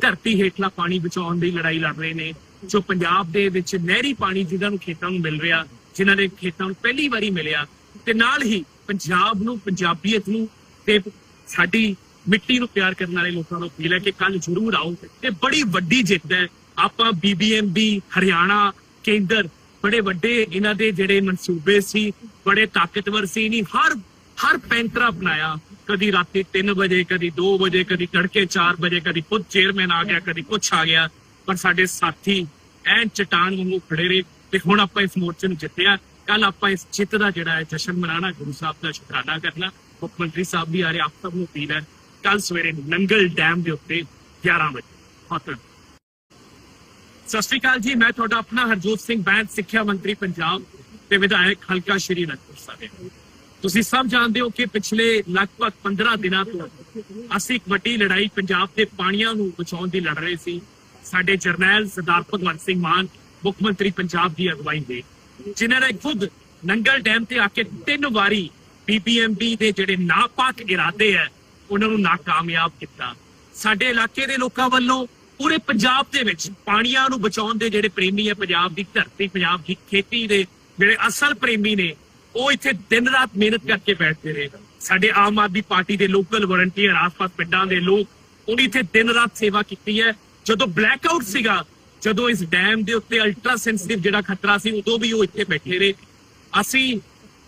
ਧਰਤੀ ਹੇਠਲਾ ਪਾਣੀ ਬਚਾਉਣ ਦੀ ਲੜਾਈ ਲੜ ਰਹੇ ਨੇ, ਜੋ ਪੰਜਾਬ ਦੇ ਵਿੱਚ ਨਹਿਰੀ ਪਾਣੀ ਜਿਨ੍ਹਾਂ ਨੂੰ ਖੇਤਾਂ ਨੂੰ ਮਿਲ ਰਿਹਾ ਜਿਨ੍ਹਾਂ ਦੇ ਖੇਤਾਂ ਨੂੰ ਪਹਿਲੀ ਵਾਰੀ ਮਿਲਿਆ, ਤੇ ਨਾਲ ਹੀ ਪੰਜਾਬ ਨੂੰ, ਪੰਜਾਬੀਅਤ ਨੂੰ ਤੇ ਸਾਡੀ ਮਿੱਟੀ ਨੂੰ ਪਿਆਰ ਕਰਨ ਵਾਲੇ ਲੋਕਾਂ ਨੂੰ ਅਪੀਲ ਹੈ ਕਿ ਕੱਲ ਜ਼ਰੂਰ ਆਓ ਤੇ ਬੜੀ ਵੱਡੀ ਜਿੱਤ ਹੈ। ਆਪਾਂ ਬੀਬੀਐਮਬੀ ਹਰਿਆਣਾ ਕੇਂਦਰ, ਬੜੇ ਵੱਡੇ ਇਹਨਾਂ ਦੇ ਜਿਹੜੇ ਮਨਸੂਬੇ ਸੀ, ਬੜੇ ਤਾਕਤਵਰ ਸੀ, ਨਹੀਂ, ਹਰ ਹਰ ਪੈਂਤਰਾ ਅਪਣਾਇਆ। ਕਦੀ ਰਾਤੀ 3 ਵਜੇ, ਕਦੀ 2 ਵਜੇ, ਕਦੀ ਤੜਕੇ 4 ਵਜੇ, ਕਦੀ ਖੁਦ ਚੇਅਰਮੈਨ ਆ ਗਿਆ, ਕਦੀ ਕੁਛ ਆ ਗਿਆ। ਪਰ ਸਾਡੇ ਸਾਥੀ ਐਨ ਚਟਾਨ ਵਾਂਗੂ ਖੜੇ ਰਹੇ ਤੇ ਹੁਣ ਆਪਾਂ ਇਸ ਮੋਰਚੇ ਨੂੰ ਜਿੱਤਿਆ। ਕੱਲ ਆਪਾਂ ਇਸ ਜਿੱਤ ਦਾ ਜਿਹੜਾ ਹੈ ਜਸ਼ਨ ਮਨਾਣਾ ਗੁਰੂ ਸਾਹਿਬ ਦਾ ਸ਼ੁਕਰਾਨਾ ਕਰਨਾ। ਮੁੱਖ ਮੰਤਰੀ ਸਾਹਿਬ ਵੀ ਆ ਰਹੇ, ਆਪ ਸਭ ਨੂੰ ਅਪੀਲ ਹੈ ਕੱਲ ਸਵੇਰੇ ਨੰਗਲ ਡੈਮ ਦੇ ਉੱਤੇ 11 ਵਜੇ। ਬਹੁਤ ਸਤਿ ਸ਼੍ਰੀ ਅਕਾਲ ਜੀ, ਮੈਂ ਤੁਹਾਡਾ ਆਪਣਾ ਹਰਜੋਤ ਸਿੰਘ, ਬੈਂਸ ਸਿੱਖਿਆ ਮੰਤਰੀ ਪੰਜਾਬ ਤੇ ਵਿਧਾਇਕ ਹਲਕਾ ਸ਼੍ਰੀ ਅਨੰਦਪੁਰ ਸਾਹਿਬ। ਤੁਸੀਂ ਸਭ ਜਾਣਦੇ ਹੋ ਕਿ ਪਿਛਲੇ ਲਗਭਗ 15 ਦਿਨਾਂ ਤੋਂ ਅਸੀਂ ਇੱਕ ਵੱਡੀ ਲੜਾਈ ਪੰਜਾਬ ਦੇ ਪਾਣੀਆਂ ਨੂੰ ਬਚਾਉਣ ਦੀ ਲੜ ਰਹੇ ਸੀ। ਸਾਡੇ ਜਰਨੈਲ ਸਰਦਾਰ ਭਗਵੰਤ ਸਿੰਘ ਮਾਨ, ਮੁੱਖ ਮੰਤਰੀ ਪੰਜਾਬ ਦੀ ਅਗਵਾਈ ਦੇ। ਜਿਨ੍ਹਾਂ ਨੇ ਖੁਦ ਨੰਗਲ ਡੈਮ ਤੇ ਆ ਕੇ ਤਿੰਨ ਵਾਰੀ ਪੀਪੀਐਮਬੀ ਦੇ ਜਿਹੜੇ ਨਾਪਾਕ ਇਰਾਦੇ ਹੈ, ਉਹਨਾਂ ਨੂੰ ਨਾਕਾਮਯਾਬ ਕੀਤਾ। ਸਾਡੇ ਇਲਾਕੇ ਦੇ ਲੋਕਾਂ ਵੱਲੋਂ ਪੂਰੇ ਪੰਜਾਬ ਦੇ ਵਿੱਚ ਪਾਣੀਆਂ ਨੂੰ ਬਚਾਉਣ ਦੇ ਜਿਹੜੇ ਪ੍ਰੇਮੀ ਹੈ, ਪੰਜਾਬ ਦੀ ਧਰਤੀ, ਪੰਜਾਬ ਦੀ ਖੇਤੀ ਦੇ ਜਿਹੜੇ ਅਸਲ ਪ੍ਰੇਮੀ ਨੇ ਉਹ ਇੱਥੇ ਦਿਨ ਰਾਤ ਮਿਹਨਤ ਕਰਕੇ ਬੈਠਦੇ ਰਹੇ। ਸਾਡੇ ਆਮ ਆਦਮੀ ਪਾਰਟੀ ਦੇ ਲੋਕਲ ਵਲੰਟੀਅਰ, ਆਸ-ਪਾਸ ਪਿੰਡਾਂ ਦੇ ਲੋਕ, ਉਹਨੇ ਇੱਥੇ ਦਿਨ ਰਾਤ ਸੇਵਾ ਕੀਤੀ ਹੈ। ਜਦੋਂ ਬਲੈਕ ਆਊਟ ਸੀਗਾ, ਜਦੋਂ ਇਸ ਡੈਮ ਦੇ ਉੱਤੇ ਅਲਟਰਾ ਸੈਂਸਿਟਿਵ ਜਿਹੜਾ ਖਤਰਾ ਸੀ, ਉਦੋਂ ਵੀ ਉਹ ਇੱਥੇ ਬੈਠੇ ਰਹੇ। ਅਸੀਂ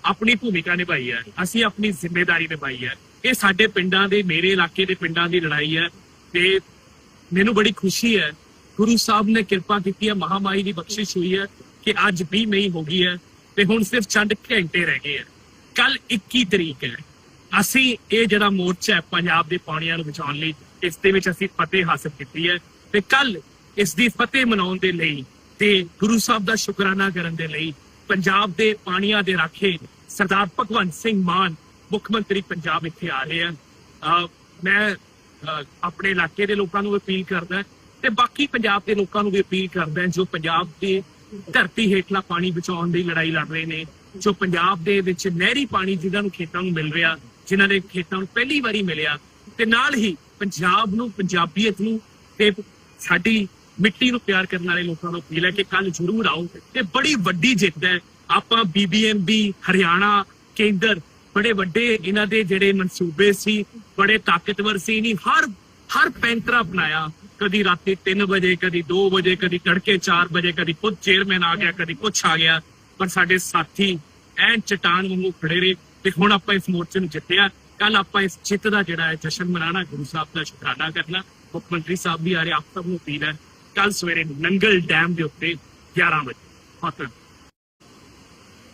ਆਪਣੀ ਭੂਮਿਕਾ ਨਿਭਾਈ ਹੈ, ਅਸੀਂ ਆਪਣੀ ਜ਼ਿੰਮੇਵਾਰੀ ਨਿਭਾਈ ਹੈ। ਇਹ ਸਾਡੇ ਪਿੰਡਾਂ ਦੇ, ਮੇਰੇ ਇਲਾਕੇ ਦੇ ਪਿੰਡਾਂ ਦੀ ਲੜਾਈ ਹੈ ਤੇ ਮੈਨੂੰ ਬੜੀ ਖੁਸ਼ੀ ਹੈ। ਗੁਰੂ ਸਾਹਿਬ ਨੇ ਕਿਰਪਾ ਕੀਤੀ ਹੈ ਮਹਾਮਾਈ ਦੀ ਬਖਸ਼ਿਸ਼ ਹੋਈ ਹੈ ਕਿ ਅੱਜ 20 ਮਈ ਹੋ ਗਈ ਹੈ। ਤੇ ਹੁਣ ਸਿਰਫ ਚੰਦ ਘੰਟੇ ਰਹਿ ਗਏ ਹੈ ਕੱਲ 21 ਤਰੀਕ ਹੈ। ਅਸੀਂ ਇਹ ਜਿਹੜਾ ਮੋਰਚਾ ਹੈ ਪੰਜਾਬ ਦੇ ਪਾਣੀਆਂ ਨੂੰ ਬਚਾਉਣ ਲਈ, ਇਸ ਦੇ ਵਿੱਚ ਅਸੀਂ ਫਤਿਹ ਹਾਸਲ ਕੀਤੀ ਹੈ ਤੇ ਕੱਲ ਇਸ ਦੀ ਫਤਿਹ ਮਨਾਉਣ ਦੇ ਲਈ ਤੇ ਗੁਰੂ ਸਾਹਿਬ ਦਾ ਸ਼ੁਕਰਾਨਾ ਕਰਨ ਦੇ ਲਈ ਪੰਜਾਬ ਦੇ ਪਾਣੀਆਂ ਦੇ ਰਾਖੇ ਸਰਦਾਰ ਭਗਵੰਤ ਸਿੰਘ ਮਾਨ, ਮੁੱਖ ਮੰਤਰੀ ਪੰਜਾਬ ਇੱਥੇ ਆ ਰਹੇ ਆ ਮੈਂ ਆਪਣੇ ਇਲਾਕੇ ਦੇ ਲੋਕਾਂ ਨੂੰ ਅਪੀਲ ਕਰਦਾ ਤੇ ਬਾਕੀ ਪੰਜਾਬ ਦੇ ਲੋਕਾਂ ਨੂੰ ਵੀ ਅਪੀਲ ਕਰਦਾ ਜੋ ਪੰਜਾਬ ਦੇ ਧਰਤੀ ਹੇਠਲਾ ਪਾਣੀ ਬਚਾਉਣ ਦੀ ਲੜਾਈ ਲੜ ਰਹੇ ਨੇ, ਜੋ ਪੰਜਾਬ ਦੇ ਵਿੱਚ ਨਹਿਰੀ ਪਾਣੀ ਜਿਨ੍ਹਾਂ ਨੂੰ ਖੇਤਾਂ ਨੂੰ ਮਿਲ ਰਿਹਾ ਜਿਨ੍ਹਾਂ ਦੇ ਖੇਤਾਂ ਨੂੰ ਪਹਿਲੀ ਵਾਰੀ ਮਿਲਿਆ, ਤੇ ਨਾਲ ਹੀ ਪੰਜਾਬ ਨੂੰ, ਪੰਜਾਬੀਅਤ ਨੂੰ ਤੇ ਸਾਡੀ ਮਿੱਟੀ ਨੂੰ ਪਿਆਰ ਕਰਨ ਵਾਲੇ ਲੋਕਾਂ ਨੂੰ ਅਪੀਲ ਹੈ ਕਿ ਕੱਲ ਜ਼ਰੂਰ ਆਓ ਤੇ ਬੜੀ ਵੱਡੀ ਜਿੱਤ ਹੈ। ਆਪਾਂ ਬੀਬੀਐਮਬੀ ਹਰਿਆਣਾ ਕੇਂਦਰ ਬੜੇ ਵੱਡੇ ਇਹਨਾਂ ਦੇ ਜਿਹੜੇ ਮਨਸੂਬੇ ਸੀ, ਬੜੇ ਤਾਕਤਵਰ ਸੀ, ਨਹੀਂ, ਹਰ ਹਰ ਪੈਂਤਰਾ ਅਪਣਾਇਆ ਕਦੀ ਰਾਤੀ 3 ਵਜੇ, ਕਦੀ 2 ਵਜੇ, ਕਦੀ ਤੜਕੇ 4 ਵਜੇ, ਕਦੀ ਖੁਦ ਚੇਅਰਮੈਨ ਆ ਗਿਆ, ਕਦੀ ਕੁਛ ਆ ਗਿਆ। ਪਰ ਸਾਡੇ ਸਾਥੀ ਐਨ ਚਟਾਨ ਵਾਂਗੂ ਖੜੇ ਰਹੇ ਤੇ ਹੁਣ ਆਪਾਂ ਇਸ ਮੋਰਚੇ ਨੂੰ ਜਿੱਤਿਆ। ਕੱਲ ਆਪਾਂ ਇਸ ਜਿੱਤ ਦਾ ਜਿਹੜਾ ਹੈ, ਜਸ਼ਨ ਮਨਾਣਾ ਗੁਰੂ ਸਾਹਿਬ ਦਾ ਸ਼ੁਕਰਾਨਾ ਕਰਨਾ। ਮੁੱਖ ਮੰਤਰੀ ਸਾਹਿਬ ਵੀ ਆ ਰਹੇ, ਆਪ ਸਭ ਨੂੰ ਅਪੀਲ ਹੈ ਕੱਲ ਸਵੇਰੇ ਨੰਗਲ ਡੈਮ ਦੇ ਉੱਤੇ 11 ਵਜੇ। ਫਤਿਹ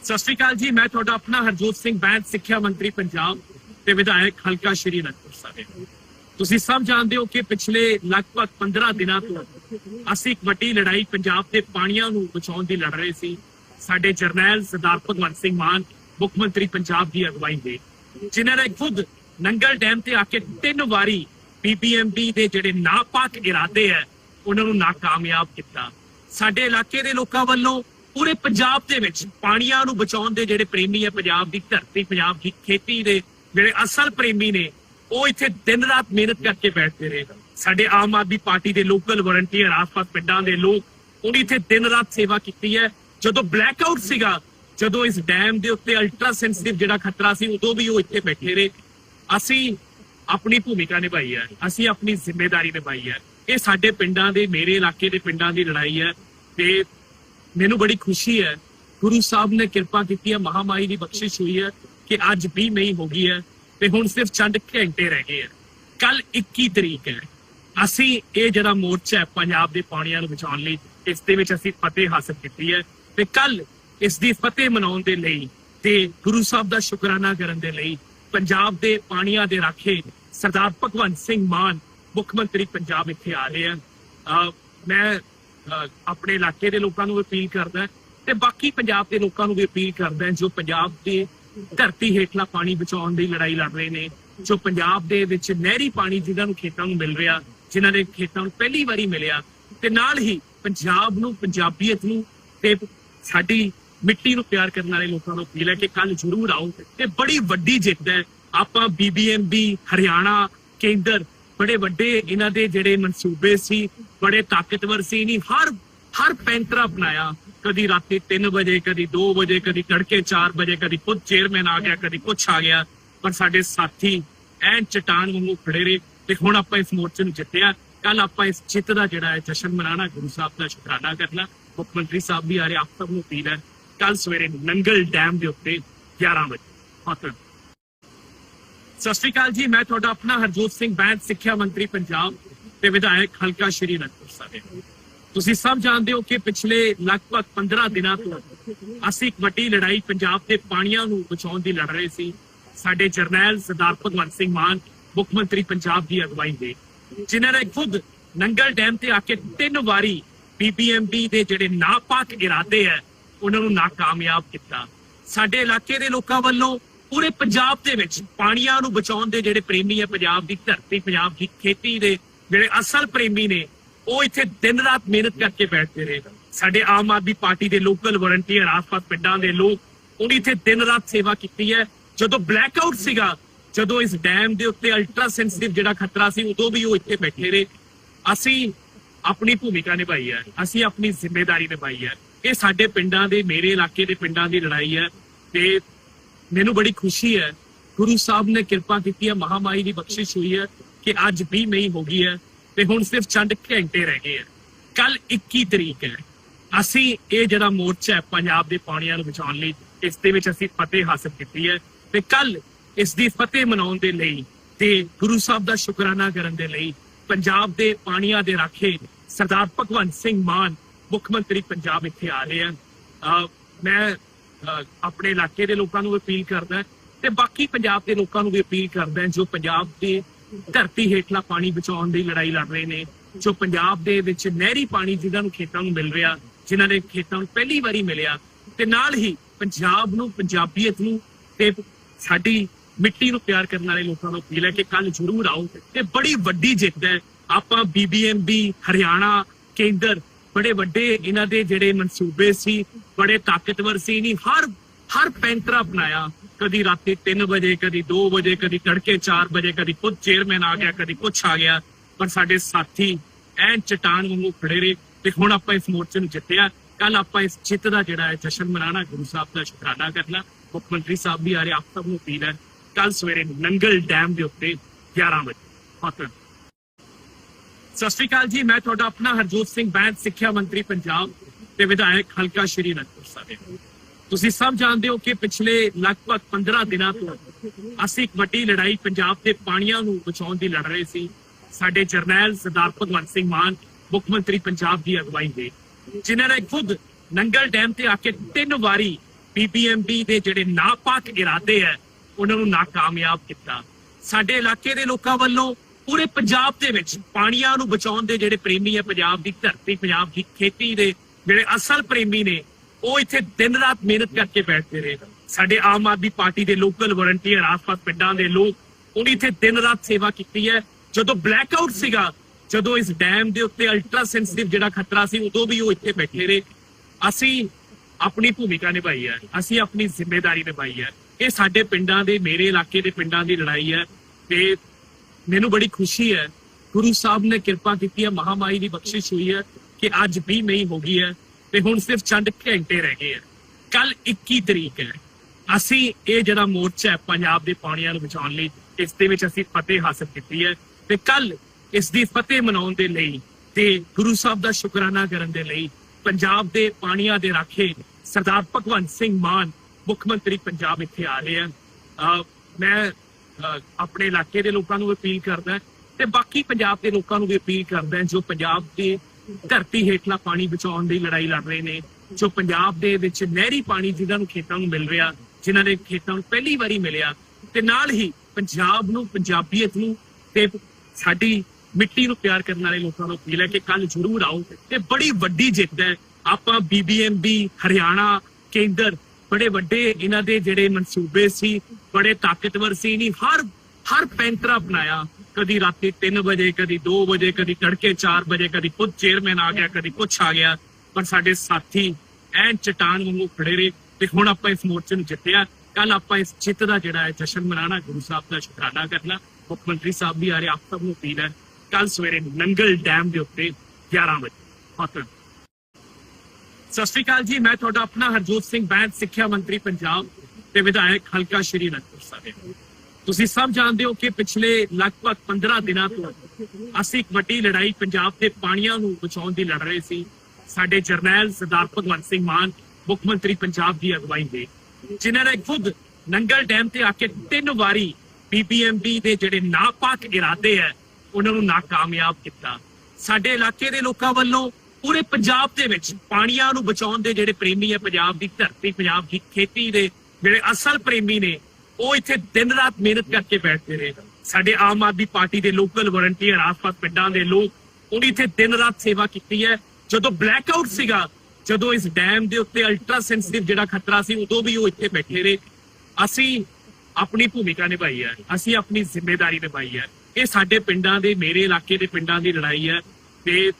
ਸਤਿ ਸ਼੍ਰੀ ਅਕਾਲ ਜੀ, ਮੈਂ ਤੁਹਾਡਾ ਆਪਣਾ ਹਰਜੋਤ ਸਿੰਘ ਬੈਂਸ, ਸਿੱਖਿਆ ਮੰਤਰੀ ਪੰਜਾਬ ਤੇ ਵਿਧਾਇਕ ਹਲਕਾ ਸ਼੍ਰੀ ਅਨੰਦਪੁਰ ਸਾਹਿਬ। ਤੁਸੀਂ ਸਭ ਜਾਣਦੇ ਹੋ ਕਿ ਪਿਛਲੇ ਲਗਭਗ 15 ਦਿਨਾਂ ਤੋਂ ਅਸੀਂ ਇੱਕ ਵੱਡੀ ਲੜਾਈ ਪੰਜਾਬ ਦੇ ਪਾਣੀਆਂ ਨੂੰ ਬਚਾਉਣ ਦੀ ਲੜ ਰਹੇ ਸੀ। ਸਾਡੇ ਜਰਨੈਲ ਸਰਦਾਰ ਭਗਵੰਤ ਸਿੰਘ ਮਾਨ, ਮੁੱਖ ਮੰਤਰੀ ਪੰਜਾਬ ਦੀ ਅਗਵਾਈ ਦੇ। ਜਿਨ੍ਹਾਂ ਨੇ ਖੁਦ ਨੰਗਲ ਡੈਮ ਤੇ ਆ ਕੇ ਤਿੰਨ ਵਾਰੀ ਪੀਪੀਐਮਬੀ ਦੇ ਜਿਹੜੇ ਨਾਪਾਕ ਇਰਾਦੇ ਹੈ, ਉਹਨਾਂ ਨੂੰ ਨਾਕਾਮਯਾਬ ਕੀਤਾ। ਸਾਡੇ ਇਲਾਕੇ ਦੇ ਲੋਕਾਂ ਵੱਲੋਂ ਪੂਰੇ ਪੰਜਾਬ ਦੇ ਵਿੱਚ ਪਾਣੀਆਂ ਨੂੰ ਬਚਾਉਣ ਦੇ ਜਿਹੜੇ ਪ੍ਰੇਮੀ ਹੈ, ਪੰਜਾਬ ਦੀ ਧਰਤੀ, ਪੰਜਾਬ ਦੀ ਖੇਤੀ ਦੇ ਜਿਹੜੇ ਅਸਲ ਪ੍ਰੇਮੀ ਨੇ ਉਹ ਇੱਥੇ ਦਿਨ ਰਾਤ ਮਿਹਨਤ ਕਰਕੇ ਬੈਠਦੇ ਰਹੇ। ਸਾਡੇ ਆਮ ਆਦਮੀ ਪਾਰਟੀ ਦੇ ਲੋਕਲ ਵਲੰਟੀਅਰ ਆਸ-ਪਾਸ ਪਿੰਡਾਂ ਦੇ ਲੋਕ ਉਹਨੇ ਇੱਥੇ ਦਿਨ ਰਾਤ ਸੇਵਾ ਕੀਤੀ ਹੈ। ਜਦੋਂ ਬਲੈਕ ਆਊਟ ਸੀਗਾ, ਜਦੋਂ ਇਸ ਡੈਮ ਦੇ ਉੱਤੇ ਅਲਟਰਾ ਸੈਂਸਿਟਿਵ ਜਿਹੜਾ ਖਤਰਾ ਸੀ, ਉਦੋਂ ਵੀ ਉਹ ਇੱਥੇ ਬੈਠੇ ਰਹੇ। ਅਸੀਂ ਆਪਣੀ ਭੂਮਿਕਾ ਨਿਭਾਈ ਹੈ, ਅਸੀਂ ਆਪਣੀ ਜ਼ਿੰਮੇਵਾਰੀ ਨਿਭਾਈ ਹੈ। ਇਹ ਸਾਡੇ ਪਿੰਡਾਂ ਦੇ, ਮੇਰੇ ਇਲਾਕੇ ਦੇ ਪਿੰਡਾਂ ਦੀ ਲੜਾਈ ਹੈ ਤੇ ਮੈਨੂੰ ਬੜੀ ਖੁਸ਼ੀ ਹੈ। ਗੁਰੂ ਸਾਹਿਬ ਨੇ ਕਿਰਪਾ ਕੀਤੀ ਹੈ ਮਹਾਮਾਈ ਦੀ ਬਖਸ਼ਿਸ਼ ਹੋਈ ਹੈ ਕਿ ਅੱਜ 20 ਮਈ ਹੋ ਗਈ ਹੈ। ਤੇ ਹੁਣ ਸਿਰਫ ਚੰਦ ਘੰਟੇ ਰਹਿ ਗਏ ਹੈ ਕੱਲ 21 ਤਰੀਕ ਹੈ। ਅਸੀਂ ਇਹ ਜਿਹੜਾ ਮੋਰਚਾ ਹੈ, ਪੰਜਾਬ ਦੇ ਪਾਣੀਆਂ ਨੂੰ ਬਚਾਉਣ ਲਈ, ਇਸ ਦੇ ਵਿੱਚ ਅਸੀਂ ਫਤਿਹ ਹਾਸਲ ਕੀਤੀ ਹੈ ਤੇ ਕੱਲ ਇਸ ਦੀ ਫਤਿਹ ਮਨਾਉਣ ਦੇ ਲਈ ਤੇ ਗੁਰੂ ਸਾਹਿਬ ਦਾ ਸ਼ੁਕਰਾਨਾ ਕਰਨ ਦੇ ਲਈ ਪੰਜਾਬ ਦੇ ਪਾਣੀਆਂ ਦੇ ਰਾਖੇ ਸਰਦਾਰ ਭਗਵੰਤ ਸਿੰਘ ਮਾਨ, ਮੁੱਖ ਮੰਤਰੀ ਪੰਜਾਬ ਇੱਥੇ ਆ ਰਹੇ ਆ ਅਹ ਮੈਂ ਆਪਣੇ ਇਲਾਕੇ ਦੇ ਲੋਕਾਂ ਨੂੰ ਅਪੀਲ ਕਰਦਾ ਤੇ ਬਾਕੀ ਪੰਜਾਬ ਦੇ ਲੋਕਾਂ ਨੂੰ ਵੀ ਅਪੀਲ ਕਰਦਾ ਜੋ ਪੰਜਾਬ ਦੇ ਧਰਤੀ ਹੇਠਲਾ ਪਾਣੀ ਬਚਾਉਣ ਦੀ ਲੜਾਈ ਲੜ ਰਹੇ ਨੇ, ਜੋ ਪੰਜਾਬ ਦੇ ਵਿੱਚ ਨਹਿਰੀ ਪਾਣੀ ਜਿਨ੍ਹਾਂ ਨੂੰ ਖੇਤਾਂ ਨੂੰ ਮਿਲ ਰਿਹਾ, ਜਿਨ੍ਹਾਂ ਦੇ ਖੇਤਾਂ ਨੂੰ ਪਹਿਲੀ ਵਾਰੀ ਮਿਲਿਆ, ਤੇ ਨਾਲ ਹੀ ਪੰਜਾਬ ਨੂੰ, ਪੰਜਾਬੀਅਤ ਨੂੰ ਤੇ ਸਾਡੀ ਮਿੱਟੀ ਨੂੰ ਪਿਆਰ ਕਰਨ ਵਾਲੇ ਲੋਕਾਂ ਨੂੰ ਅਪੀਲ ਹੈ ਕਿ ਕੱਲ ਜ਼ਰੂਰ ਆਓ ਤੇ ਬੜੀ ਵੱਡੀ ਜਿੱਤ ਹੈ। ਆਪਾਂ ਬੀਬੀਐਮਬੀ ਹਰਿਆਣਾ ਕੇਂਦਰ, ਬੜੇ ਵੱਡੇ ਇਹਨਾਂ ਦੇ ਜਿਹੜੇ ਮਨਸੂਬੇ ਸੀ, ਬੜੇ ਤਾਕਤਵਰ ਸੀ, ਨਹੀਂ, ਹਰ ਹਰ ਪੈਂਤਰਾ ਅਪਣਾਇਆ। ਕਦੀ ਰਾਤੀ 3 ਵਜੇ, ਕਦੀ 2 ਵਜੇ, ਕਦੀ ਤੜਕੇ 4 ਵਜੇ, ਕਦੀ ਖੁਦ ਚੇਅਰਮੈਨ ਆ ਗਿਆ, ਕਦੀ ਕੁਛ ਆ ਗਿਆ। ਪਰ ਸਾਡੇ ਸਾਥੀ ਐਨ ਚਟਾਨ ਵਾਂਗੂ ਖੜੇ ਰਹੇ ਤੇ ਹੁਣ ਆਪਾਂ ਇਸ ਮੋਰਚੇ ਨੂੰ ਜਿੱਤਿਆ। ਕੱਲ ਆਪਾਂ ਇਸ ਜਿੱਤ ਦਾ ਜਿਹੜਾ ਹੈ ਜਸ਼ਨ ਮਨਾਣਾ ਗੁਰੂ ਸਾਹਿਬ ਦਾ ਸ਼ੁਕਰਾਨਾ ਕਰਨਾ। ਮੁੱਖ ਮੰਤਰੀ ਸਾਹਿਬ ਵੀ ਆ ਰਹੇ, ਆਪ ਸਭ ਨੂੰ ਅਪੀਲ ਹੈ ਕੱਲ ਸਵੇਰੇ ਨੰਗਲ ਡੈਮ ਦੇ ਉੱਤੇ 11 ਵਜੇ। ਫਤਿਹ ਸਤਿ ਸ਼੍ਰੀ ਅਕਾਲ ਜੀ, ਮੈਂ ਤੁਹਾਡਾ ਆਪਣਾ ਹਰਜੋਤ ਸਿੰਘ ਬੈਂਸ, ਸਿੱਖਿਆ ਮੰਤਰੀ ਪੰਜਾਬ ਤੇ ਵਿਧਾਇਕ ਹਲਕਾ ਸ਼੍ਰੀ ਅਨੰਦਪੁਰ ਸਾਹਿਬ। ਤੁਸੀਂ ਸਭ ਜਾਣਦੇ ਹੋ ਕਿ ਪਿਛਲੇ ਲਗਭਗ 15 ਦਿਨਾਂ ਤੋਂ ਅਸੀਂ ਇੱਕ ਵੱਡੀ ਲੜਾਈ ਪੰਜਾਬ ਦੇ ਪਾਣੀਆਂ ਨੂੰ ਬਚਾਉਣ ਦੀ ਲੜ ਰਹੇ ਸੀ। ਸਾਡੇ ਜਰਨੈਲ ਸਰਦਾਰ ਭਗਵੰਤ ਸਿੰਘ ਮਾਨ, ਮੁੱਖ ਮੰਤਰੀ ਪੰਜਾਬ ਦੀ ਅਗਵਾਈ ਦੇ। ਜਿਨ੍ਹਾਂ ਨੇ ਖੁਦ ਨੰਗਲ ਡੈਮ ਤੇ ਆ ਕੇ ਤਿੰਨ ਵਾਰੀ ਪੀਪੀਐਮਬੀ ਦੇ ਜਿਹੜੇ ਨਾਪਾਕ ਇਰਾਦੇ ਹੈ, ਉਹਨਾਂ ਨੂੰ ਨਾਕਾਮਯਾਬ ਕੀਤਾ। ਸਾਡੇ ਇਲਾਕੇ ਦੇ ਲੋਕਾਂ ਵੱਲੋਂ ਪੂਰੇ ਪੰਜਾਬ ਦੇ ਵਿੱਚ ਪਾਣੀਆਂ ਨੂੰ ਬਚਾਉਣ ਦੇ ਜਿਹੜੇ ਪ੍ਰੇਮੀ ਹੈ, ਪੰਜਾਬ ਦੀ ਧਰਤੀ, ਪੰਜਾਬ ਦੀ ਖੇਤੀ ਦੇ ਜਿਹੜੇ ਅਸਲ ਪ੍ਰੇਮੀ ਨੇ ਉਹ ਇੱਥੇ ਦਿਨ ਰਾਤ ਮਿਹਨਤ ਕਰਕੇ ਬੈਠਦੇ ਰਹੇ। ਸਾਡੇ ਆਮ ਆਦਮੀ ਪਾਰਟੀ ਦੇ ਲੋਕਲ ਵਲੰਟੀਅਰ, ਆਸ-ਪਾਸ ਪਿੰਡਾਂ ਦੇ ਲੋਕ ਉਹਨੇ ਇੱਥੇ ਦਿਨ ਰਾਤ ਸੇਵਾ ਕੀਤੀ ਹੈ। ਜਦੋਂ ਬਲੈਕ ਆਊਟ ਸੀਗਾ, ਜਦੋਂ ਇਸ ਡੈਮ ਦੇ ਉੱਤੇ ਅਲਟਰਾ ਸੈਂਸਿਟਿਵ ਜਿਹੜਾ ਖਤਰਾ ਸੀ, ਉਦੋਂ ਵੀ ਉਹ ਇੱਥੇ ਬੈਠੇ ਰਹੇ। ਅਸੀਂ ਆਪਣੀ ਭੂਮਿਕਾ ਨਿਭਾਈ ਹੈ, ਅਸੀਂ ਆਪਣੀ ਜ਼ਿੰਮੇਵਾਰੀ ਨਿਭਾਈ ਹੈ। ਇਹ ਸਾਡੇ ਪਿੰਡਾਂ ਦੇ, ਮੇਰੇ ਇਲਾਕੇ ਦੇ ਪਿੰਡਾਂ ਦੀ ਲੜਾਈ ਹੈ ਤੇ ਮੈਨੂੰ ਬੜੀ ਖੁਸ਼ੀ ਹੈ। ਗੁਰੂ ਸਾਹਿਬ ਨੇ ਕਿਰਪਾ ਕੀਤੀ ਹੈ ਮਹਾਮਾਈ ਦੀ ਬਖਸ਼ਿਸ਼ ਹੋਈ ਹੈ ਕਿ ਅੱਜ 20 ਮਈ ਹੋ ਗਈ ਹੈ। ਤੇ ਹੁਣ ਸਿਰਫ ਚੰਦ ਘੰਟੇ ਰਹਿ ਗਏ ਹੈ ਕੱਲ 21 ਤਰੀਕ ਹੈ। ਅਸੀਂ ਇਹ ਜਿਹੜਾ ਮੋਰਚਾ ਹੈ, ਪੰਜਾਬ ਦੇ ਪਾਣੀਆਂ ਨੂੰ ਬਚਾਉਣ ਲਈ, ਇਸ ਦੇ ਵਿੱਚ ਅਸੀਂ ਫਤਿਹ ਹਾਸਲ ਕੀਤੀ ਹੈ ਤੇ ਕੱਲ ਇਸ ਦੀ ਫਤਿਹ ਮਨਾਉਣ ਦੇ ਲਈ ਤੇ ਗੁਰੂ ਸਾਹਿਬ ਦਾ ਸ਼ੁਕਰਾਨਾ ਕਰਨ ਦੇ ਲਈ ਪੰਜਾਬ ਦੇ ਪਾਣੀਆਂ ਦੇ ਰਾਖੇ ਸਰਦਾਰ ਭਗਵੰਤ ਸਿੰਘ ਮਾਨ, ਮੁੱਖ ਮੰਤਰੀ ਪੰਜਾਬ ਇੱਥੇ ਆ ਰਹੇ ਆ। ਮੈਂ ਆਪਣੇ ਇਲਾਕੇ ਦੇ ਲੋਕਾਂ ਨੂੰ ਅਪੀਲ ਕਰਦਾ ਤੇ ਬਾਕੀ ਪੰਜਾਬ ਦੇ ਲੋਕਾਂ ਨੂੰ ਵੀ ਅਪੀਲ ਕਰਦਾ ਜੋ ਪੰਜਾਬ ਦੇ ਧਰਤੀ ਹੇਠਲਾ ਪਾਣੀ ਬਚਾਉਣ ਦੀ ਲੜਾਈ ਲੜ ਰਹੇ ਨੇ, ਜੋ ਪੰਜਾਬ ਦੇ ਵਿੱਚ ਨਹਿਰੀ ਪਾਣੀ ਜਿਹਨਾਂ ਨੂੰ ਖੇਤਾਂ ਨੂੰ ਮਿਲ ਰਿਹਾ, ਜਿਨ੍ਹਾਂ ਨੇ ਖੇਤਾਂ ਨੂੰ ਪਹਿਲੀ ਵਾਰੀ ਮਿਲਿਆ, ਤੇ ਨਾਲ ਹੀ ਪੰਜਾਬ ਨੂੰ, ਪੰਜਾਬੀਅਤ ਨੂੰ ਤੇ ਸਾਡੀ ਮਿੱਟੀ ਨੂੰ ਪਿਆਰ ਕਰਨ ਵਾਲੇ ਲੋਕਾਂ ਨੂੰ ਅਪੀਲ ਹੈ ਕਿ ਕੱਲ ਜ਼ਰੂਰ ਆਓ ਤੇ ਬੜੀ ਵੱਡੀ ਜਿੱਤ ਹੈ। ਆਪਾਂ ਬੀਬੀਐਮਬੀ ਹਰਿਆਣਾ ਕੇਂਦਰ ਬੜੇ ਵੱਡੇ ਇਹਨਾਂ ਦੇ ਜਿਹੜੇ ਮਨਸੂਬੇ ਸੀ, ਬੜੇ ਤਾਕਤਵਰ ਸੀ, ਨਹੀਂ, ਹਰ ਹਰ ਪੈਂਤਰਾ ਅਪਣਾਇਆ। ਕਦੀ ਰਾਤੀ 3 ਵਜੇ, ਕਦੀ 2 ਵਜੇ, ਕਦੀ ਤੜਕੇ 4 ਵਜੇ, ਕਦੀ ਖੁਦ ਚੇਅਰਮੈਨ ਆ ਗਿਆ, ਕਦੀ ਕੁਛ ਆ ਗਿਆ। ਪਰ ਸਾਡੇ ਸਾਥੀ ਐਨ ਚਟਾਨ ਵਾਂਗੂ ਖੜੇ ਰਹੇ ਤੇ ਹੁਣ ਆਪਾਂ ਇਸ ਮੋਰਚੇ ਨੂੰ ਜਿੱਤਿਆ। ਕੱਲ ਆਪਾਂ ਇਸ ਜਿੱਤ ਦਾ ਜਿਹੜਾ ਹੈ, ਜਸ਼ਨ ਮਨਾਣਾ ਗੁਰੂ ਸਾਹਿਬ ਦਾ ਸ਼ੁਕਰਾਨਾ ਕਰਨਾ। ਮੁੱਖ ਮੰਤਰੀ ਸਾਹਿਬ ਵੀ ਆ ਰਹੇ, ਆਪ ਸਭ ਨੂੰ ਅਪੀਲ ਹੈ ਕੱਲ ਸਵੇਰੇ ਨੰਗਲ ਡੈਮ ਦੇ ਉੱਤੇ 11 ਵਜੇ। ਫਤਿਹ ਸਤਿ ਸ਼੍ਰੀ ਅਕਾਲ ਜੀ, ਮੈਂ ਤੁਹਾਡਾ ਆਪਣਾ ਹਰਜੋਤ ਸਿੰਘ ਬੈਂਸ ਸਿੱਖਿਆ ਮੰਤਰੀ ਪੰਜਾਬ ਤੇ ਵਿਧਾਇਕ ਹਲਕਾ ਸ਼੍ਰੀ ਅਨੰਦਪੁਰ ਸਾਹਿਬ। ਤੁਸੀਂ ਸਭ ਜਾਣਦੇ ਹੋ ਕਿ ਪਿਛਲੇ ਲਗਭਗ 15 ਦਿਨਾਂ ਤੋਂ ਅਸੀਂ ਇੱਕ ਵੱਡੀ ਲੜਾਈ ਪੰਜਾਬ ਦੇ ਪਾਣੀਆਂ ਨੂੰ ਬਚਾਉਣ ਦੀ ਲੜ ਰਹੇ ਸੀ। ਸਾਡੇ ਜਰਨੈਲ ਸਰਦਾਰ ਭਗਵੰਤ ਸਿੰਘ ਮਾਨ, ਮੁੱਖ ਮੰਤਰੀ ਪੰਜਾਬ ਦੀ ਅਗਵਾਈ ਦੇ। ਜਿਨ੍ਹਾਂ ਨੇ ਖੁਦ ਨੰਗਲ ਡੈਮ ਤੇ ਆ ਕੇ ਤਿੰਨ ਵਾਰੀ ਪੀਪੀਐਮਬੀ ਦੇ ਜਿਹੜੇ ਨਾਪਾਕ ਇਰਾਦੇ ਹੈ, ਉਹਨਾਂ ਨੂੰ ਨਾਕਾਮਯਾਬ ਕੀਤਾ। ਸਾਡੇ ਇਲਾਕੇ ਦੇ ਲੋਕਾਂ ਵੱਲੋਂ ਪੂਰੇ ਪੰਜਾਬ ਦੇ ਵਿੱਚ ਪਾਣੀਆਂ ਨੂੰ ਬਚਾਉਣ ਦੇ ਜਿਹੜੇ ਪ੍ਰੇਮੀ ਹੈ, ਪੰਜਾਬ ਦੀ ਧਰਤੀ, ਪੰਜਾਬ ਦੀ ਖੇਤੀ ਦੇ ਜਿਹੜੇ ਅਸਲ ਪ੍ਰੇਮੀ ਨੇ ਉਹ ਇੱਥੇ ਦਿਨ ਰਾਤ ਮਿਹਨਤ ਕਰਕੇ ਬੈਠਦੇ ਰਹੇ। ਸਾਡੇ ਆਮ ਆਦਮੀ ਪਾਰਟੀ ਦੇ ਲੋਕਲ ਵਲੰਟੀਅਰ, ਆਸ-ਪਾਸ ਪਿੰਡਾਂ ਦੇ ਲੋਕ, ਉਹਨੇ ਇੱਥੇ ਦਿਨ ਰਾਤ ਸੇਵਾ ਕੀਤੀ ਹੈ। ਜਦੋਂ ਬਲੈਕ ਆਊਟ ਸੀਗਾ, ਜਦੋਂ ਇਸ ਡੈਮ ਦੇ ਉੱਤੇ ਅਲਟਰਾ ਸੈਂਸਿਟਿਵ ਜਿਹੜਾ ਖਤਰਾ ਸੀ, ਉਦੋਂ ਵੀ ਉਹ ਇੱਥੇ ਬੈਠੇ ਰਹੇ। ਅਸੀਂ ਆਪਣੀ ਭੂਮਿਕਾ ਨਿਭਾਈ ਹੈ, ਅਸੀਂ ਆਪਣੀ ਜ਼ਿੰਮੇਵਾਰੀ ਨਿਭਾਈ ਹੈ। ਇਹ ਸਾਡੇ ਪਿੰਡਾਂ ਦੇ, ਮੇਰੇ ਇਲਾਕੇ ਦੇ ਪਿੰਡਾਂ ਦੀ ਲੜਾਈ ਹੈ ਤੇ ਮੈਨੂੰ ਬੜੀ ਖੁਸ਼ੀ ਹੈ। ਗੁਰੂ ਸਾਹਿਬ ਨੇ ਕਿਰਪਾ ਕੀਤੀ ਹੈ ਮਹਾਮਾਈ ਦੀ ਬਖਸ਼ਿਸ਼ ਹੋਈ ਹੈ ਕਿ ਅੱਜ 20 ਮਈ ਹੋ ਗਈ ਹੈ। ਤੇ ਹੁਣ ਸਿਰਫ ਚੰਦ ਘੰਟੇ ਰਹਿ ਗਏ ਆ। ਕੱਲ 21 ਤਰੀਕ ਹੈ। ਅਸੀਂ ਇਹ ਜਿਹੜਾ ਮੋਰਚਾ ਹੈ ਪੰਜਾਬ ਦੇ ਪਾਣੀਆਂ ਨੂੰ ਬਚਾਉਣ ਲਈ, ਇਸ ਦੇ ਵਿੱਚ ਅਸੀਂ ਫਤਿਹ ਹਾਸਲ ਕੀਤੀ ਹੈ ਤੇ ਕੱਲ ਇਸ ਦੀ ਫਤਿਹ ਮਨਾਉਣ ਦੇ ਲਈ ਤੇ ਗੁਰੂ ਸਾਹਿਬ ਦਾ ਸ਼ੁਕਰਾਨਾ ਕਰਨ ਦੇ ਲਈ ਪੰਜਾਬ ਦੇ ਪਾਣੀਆਂ ਦੇ ਰਾਖੇ ਸਰਦਾਰ ਭਗਵੰਤ ਸਿੰਘ ਮਾਨ, ਮੁੱਖ ਮੰਤਰੀ ਪੰਜਾਬ ਇੱਥੇ ਆ ਰਹੇ ਆ। ਮੈਂ ਆਪਣੇ ਇਲਾਕੇ ਦੇ ਲੋਕਾਂ ਨੂੰ ਅਪੀਲ ਕਰਦਾ ਤੇ ਬਾਕੀ ਪੰਜਾਬ ਦੇ ਲੋਕਾਂ ਨੂੰ ਵੀ ਅਪੀਲ ਕਰਦਾ ਜੋ ਪੰਜਾਬ ਦੇ ਧਰਤੀ ਹੇਠਲਾ ਪਾਣੀ ਬਚਾਉਣ ਦੀ ਲੜਾਈ ਲੜ ਰਹੇ ਨੇ, ਜੋ ਪੰਜਾਬ ਦੇ ਵਿੱਚ ਨਹਿਰੀ ਪਾਣੀ ਜਿਨ੍ਹਾਂ ਨੂੰ ਖੇਤਾਂ ਨੂੰ ਮਿਲ ਰਿਹਾ ਜਿਨ੍ਹਾਂ ਦੇ ਖੇਤਾਂ ਨੂੰ ਪਹਿਲੀ ਵਾਰੀ ਮਿਲਿਆ, ਤੇ ਨਾਲ ਹੀ ਪੰਜਾਬ ਨੂੰ, ਪੰਜਾਬੀਅਤ ਨੂੰ ਤੇ ਸਾਡੀ ਮਿੱਟੀ ਨੂੰ ਪਿਆਰ ਕਰਨ ਵਾਲੇ ਲੋਕਾਂ ਨੂੰ ਅਪੀਲ ਹੈ ਕਿ ਕੱਲ ਜ਼ਰੂਰ ਆਓ ਤੇ ਬੜੀ ਵੱਡੀ ਜਿੱਤ ਹੈ। ਆਪਾਂ ਬੀਬੀਐਮਬੀ ਹਰਿਆਣਾ ਕੇਂਦਰ ਬੜੇ ਵੱਡੇ ਇਹਨਾਂ ਦੇ ਜਿਹੜੇ ਮਨਸੂਬੇ ਸੀ, ਬੜੇ ਤਾਕਤਵਰ ਸੀ, ਨਹੀਂ, ਹਰ ਹਰ ਪੈਂਤਰਾ ਅਪਣਾਇਆ। ਕਦੀ ਰਾਤੀ 3 ਵਜੇ, ਕਦੀ 2 ਵਜੇ, ਕਦੀ ਤੜਕੇ 4 ਵਜੇ, ਕਦੀ ਖੁਦ ਚੇਅਰਮੈਨ ਆ ਗਿਆ, ਕਦੀ ਕੁਛ ਆ ਗਿਆ। ਪਰ ਸਾਡੇ ਸਾਥੀ ਐਨ ਚਟਾਨ ਵਾਂਗੂ ਖੜੇ ਰਹੇ ਤੇ ਹੁਣ ਆਪਾਂ ਇਸ ਮੋਰਚੇ ਨੂੰ ਜਿੱਤਿਆ। ਕੱਲ ਆਪਾਂ ਇਸ ਜਿੱਤ ਦਾ ਜਿਹੜਾ ਹੈ ਜਸ਼ਨ ਮਨਾਣਾ ਗੁਰੂ ਸਾਹਿਬ ਦਾ ਸ਼ੁਕਰਾਨਾ ਕਰਨਾ। ਮੁੱਖ ਮੰਤਰੀ ਸਾਹਿਬ ਵੀ ਆ ਰਹੇ, ਆਪ ਸਭ ਨੂੰ ਅਪੀਲ ਹੈ ਕੱਲ ਸਵੇਰੇ ਨੰਗਲ ਡੈਮ ਦੇ ਉੱਤੇ 11 ਵਜੇ। ਫਤਿਹ। ਸਤਿ ਸ਼੍ਰੀ ਅਕਾਲ ਜੀ, ਮੈਂ ਤੁਹਾਡਾ ਆਪਣਾ ਹਰਜੋਤ ਸਿੰਘ ਬੈਂਸ, ਸਿੱਖਿਆ ਮੰਤਰੀ ਪੰਜਾਬ ਤੇ ਵਿਧਾਇਕ ਹਲਕਾ ਸ਼੍ਰੀ ਅਨੰਦਪੁਰ ਸਾਹਿਬ। ਤੁਸੀਂ ਸਭ ਜਾਣਦੇ ਹੋ ਕਿ ਪਿਛਲੇ ਲਗਭਗ 15 ਦਿਨਾਂ ਤੋਂ ਅਸੀਂ ਇੱਕ ਵੱਡੀ ਲੜਾਈ ਪੰਜਾਬ ਦੇ ਪਾਣੀਆਂ ਨੂੰ ਬਚਾਉਣ ਦੀ ਲੜ ਰਹੇ ਸੀ। ਸਾਡੇ ਜਰਨੈਲ ਸਰਦਾਰ ਭਗਵੰਤ ਸਿੰਘ ਮਾਨ, ਮੁੱਖ ਮੰਤਰੀ ਪੰਜਾਬ ਦੀ ਅਗਵਾਈ ਦੇ। ਜਿਨ੍ਹਾਂ ਨੇ ਖੁਦ ਨੰਗਲ ਡੈਮ ਤੇ ਆ ਕੇ ਤਿੰਨ ਵਾਰੀ ਬੀਬੀਐਮਬੀ ਦੇ ਜਿਹੜੇ ਨਾਪਾਕ ਇਰਾਦੇ ਹੈ, ਉਹਨਾਂ ਨੂੰ ਨਾਕਾਮਯਾਬ ਕੀਤਾ। ਸਾਡੇ ਇਲਾਕੇ ਦੇ ਲੋਕਾਂ ਵੱਲੋਂ ਪੂਰੇ ਪੰਜਾਬ ਦੇ ਵਿੱਚ ਪਾਣੀਆਂ ਨੂੰ ਬਚਾਉਣ ਦੇ ਜਿਹੜੇ ਪ੍ਰੇਮੀ ਹੈ, ਪੰਜਾਬ ਦੀ ਧਰਤੀ, ਪੰਜਾਬ ਦੀ ਖੇਤੀ ਦੇ ਜਿਹੜੇ ਅਸਲ ਪ੍ਰੇਮੀ ਨੇ ਉਹ ਇੱਥੇ ਦਿਨ ਰਾਤ ਮਿਹਨਤ ਕਰਕੇ ਬੈਠਦੇ ਰਹੇ। ਸਾਡੇ ਆਮ ਆਦਮੀ ਪਾਰਟੀ ਦੇ ਲੋਕਲ ਵਲੰਟੀਅਰ ਆਸ-ਪਾਸ ਪਿੰਡਾਂ ਦੇ ਲੋਕ, ਉਹਨੇ ਇੱਥੇ ਦਿਨ ਰਾਤ ਸੇਵਾ ਕੀਤੀ ਹੈ। ਜਦੋਂ ਬਲੈਕ ਆਊਟ ਸੀਗਾ, ਜਦੋਂ ਇਸ ਡੈਮ ਦੇ ਉੱਤੇ ਅਲਟਰਾ ਸੈਂਸਿਟਿਵ ਜਿਹੜਾ ਖਤਰਾ ਸੀ, ਉਦੋਂ ਵੀ ਉਹ ਇੱਥੇ ਬੈਠੇ ਰਹੇ। ਅਸੀਂ ਆਪਣੀ ਭੂਮਿਕਾ ਨਿਭਾਈ ਹੈ, ਅਸੀਂ ਆਪਣੀ ਜ਼ਿੰਮੇਵਾਰੀ ਨਿਭਾਈ ਹੈ। ਇਹ ਸਾਡੇ ਪਿੰਡਾਂ ਦੇ, ਮੇਰੇ ਇਲਾਕੇ ਦੇ ਪਿੰਡਾਂ ਦੀ ਲੜਾਈ ਹੈ ਤੇ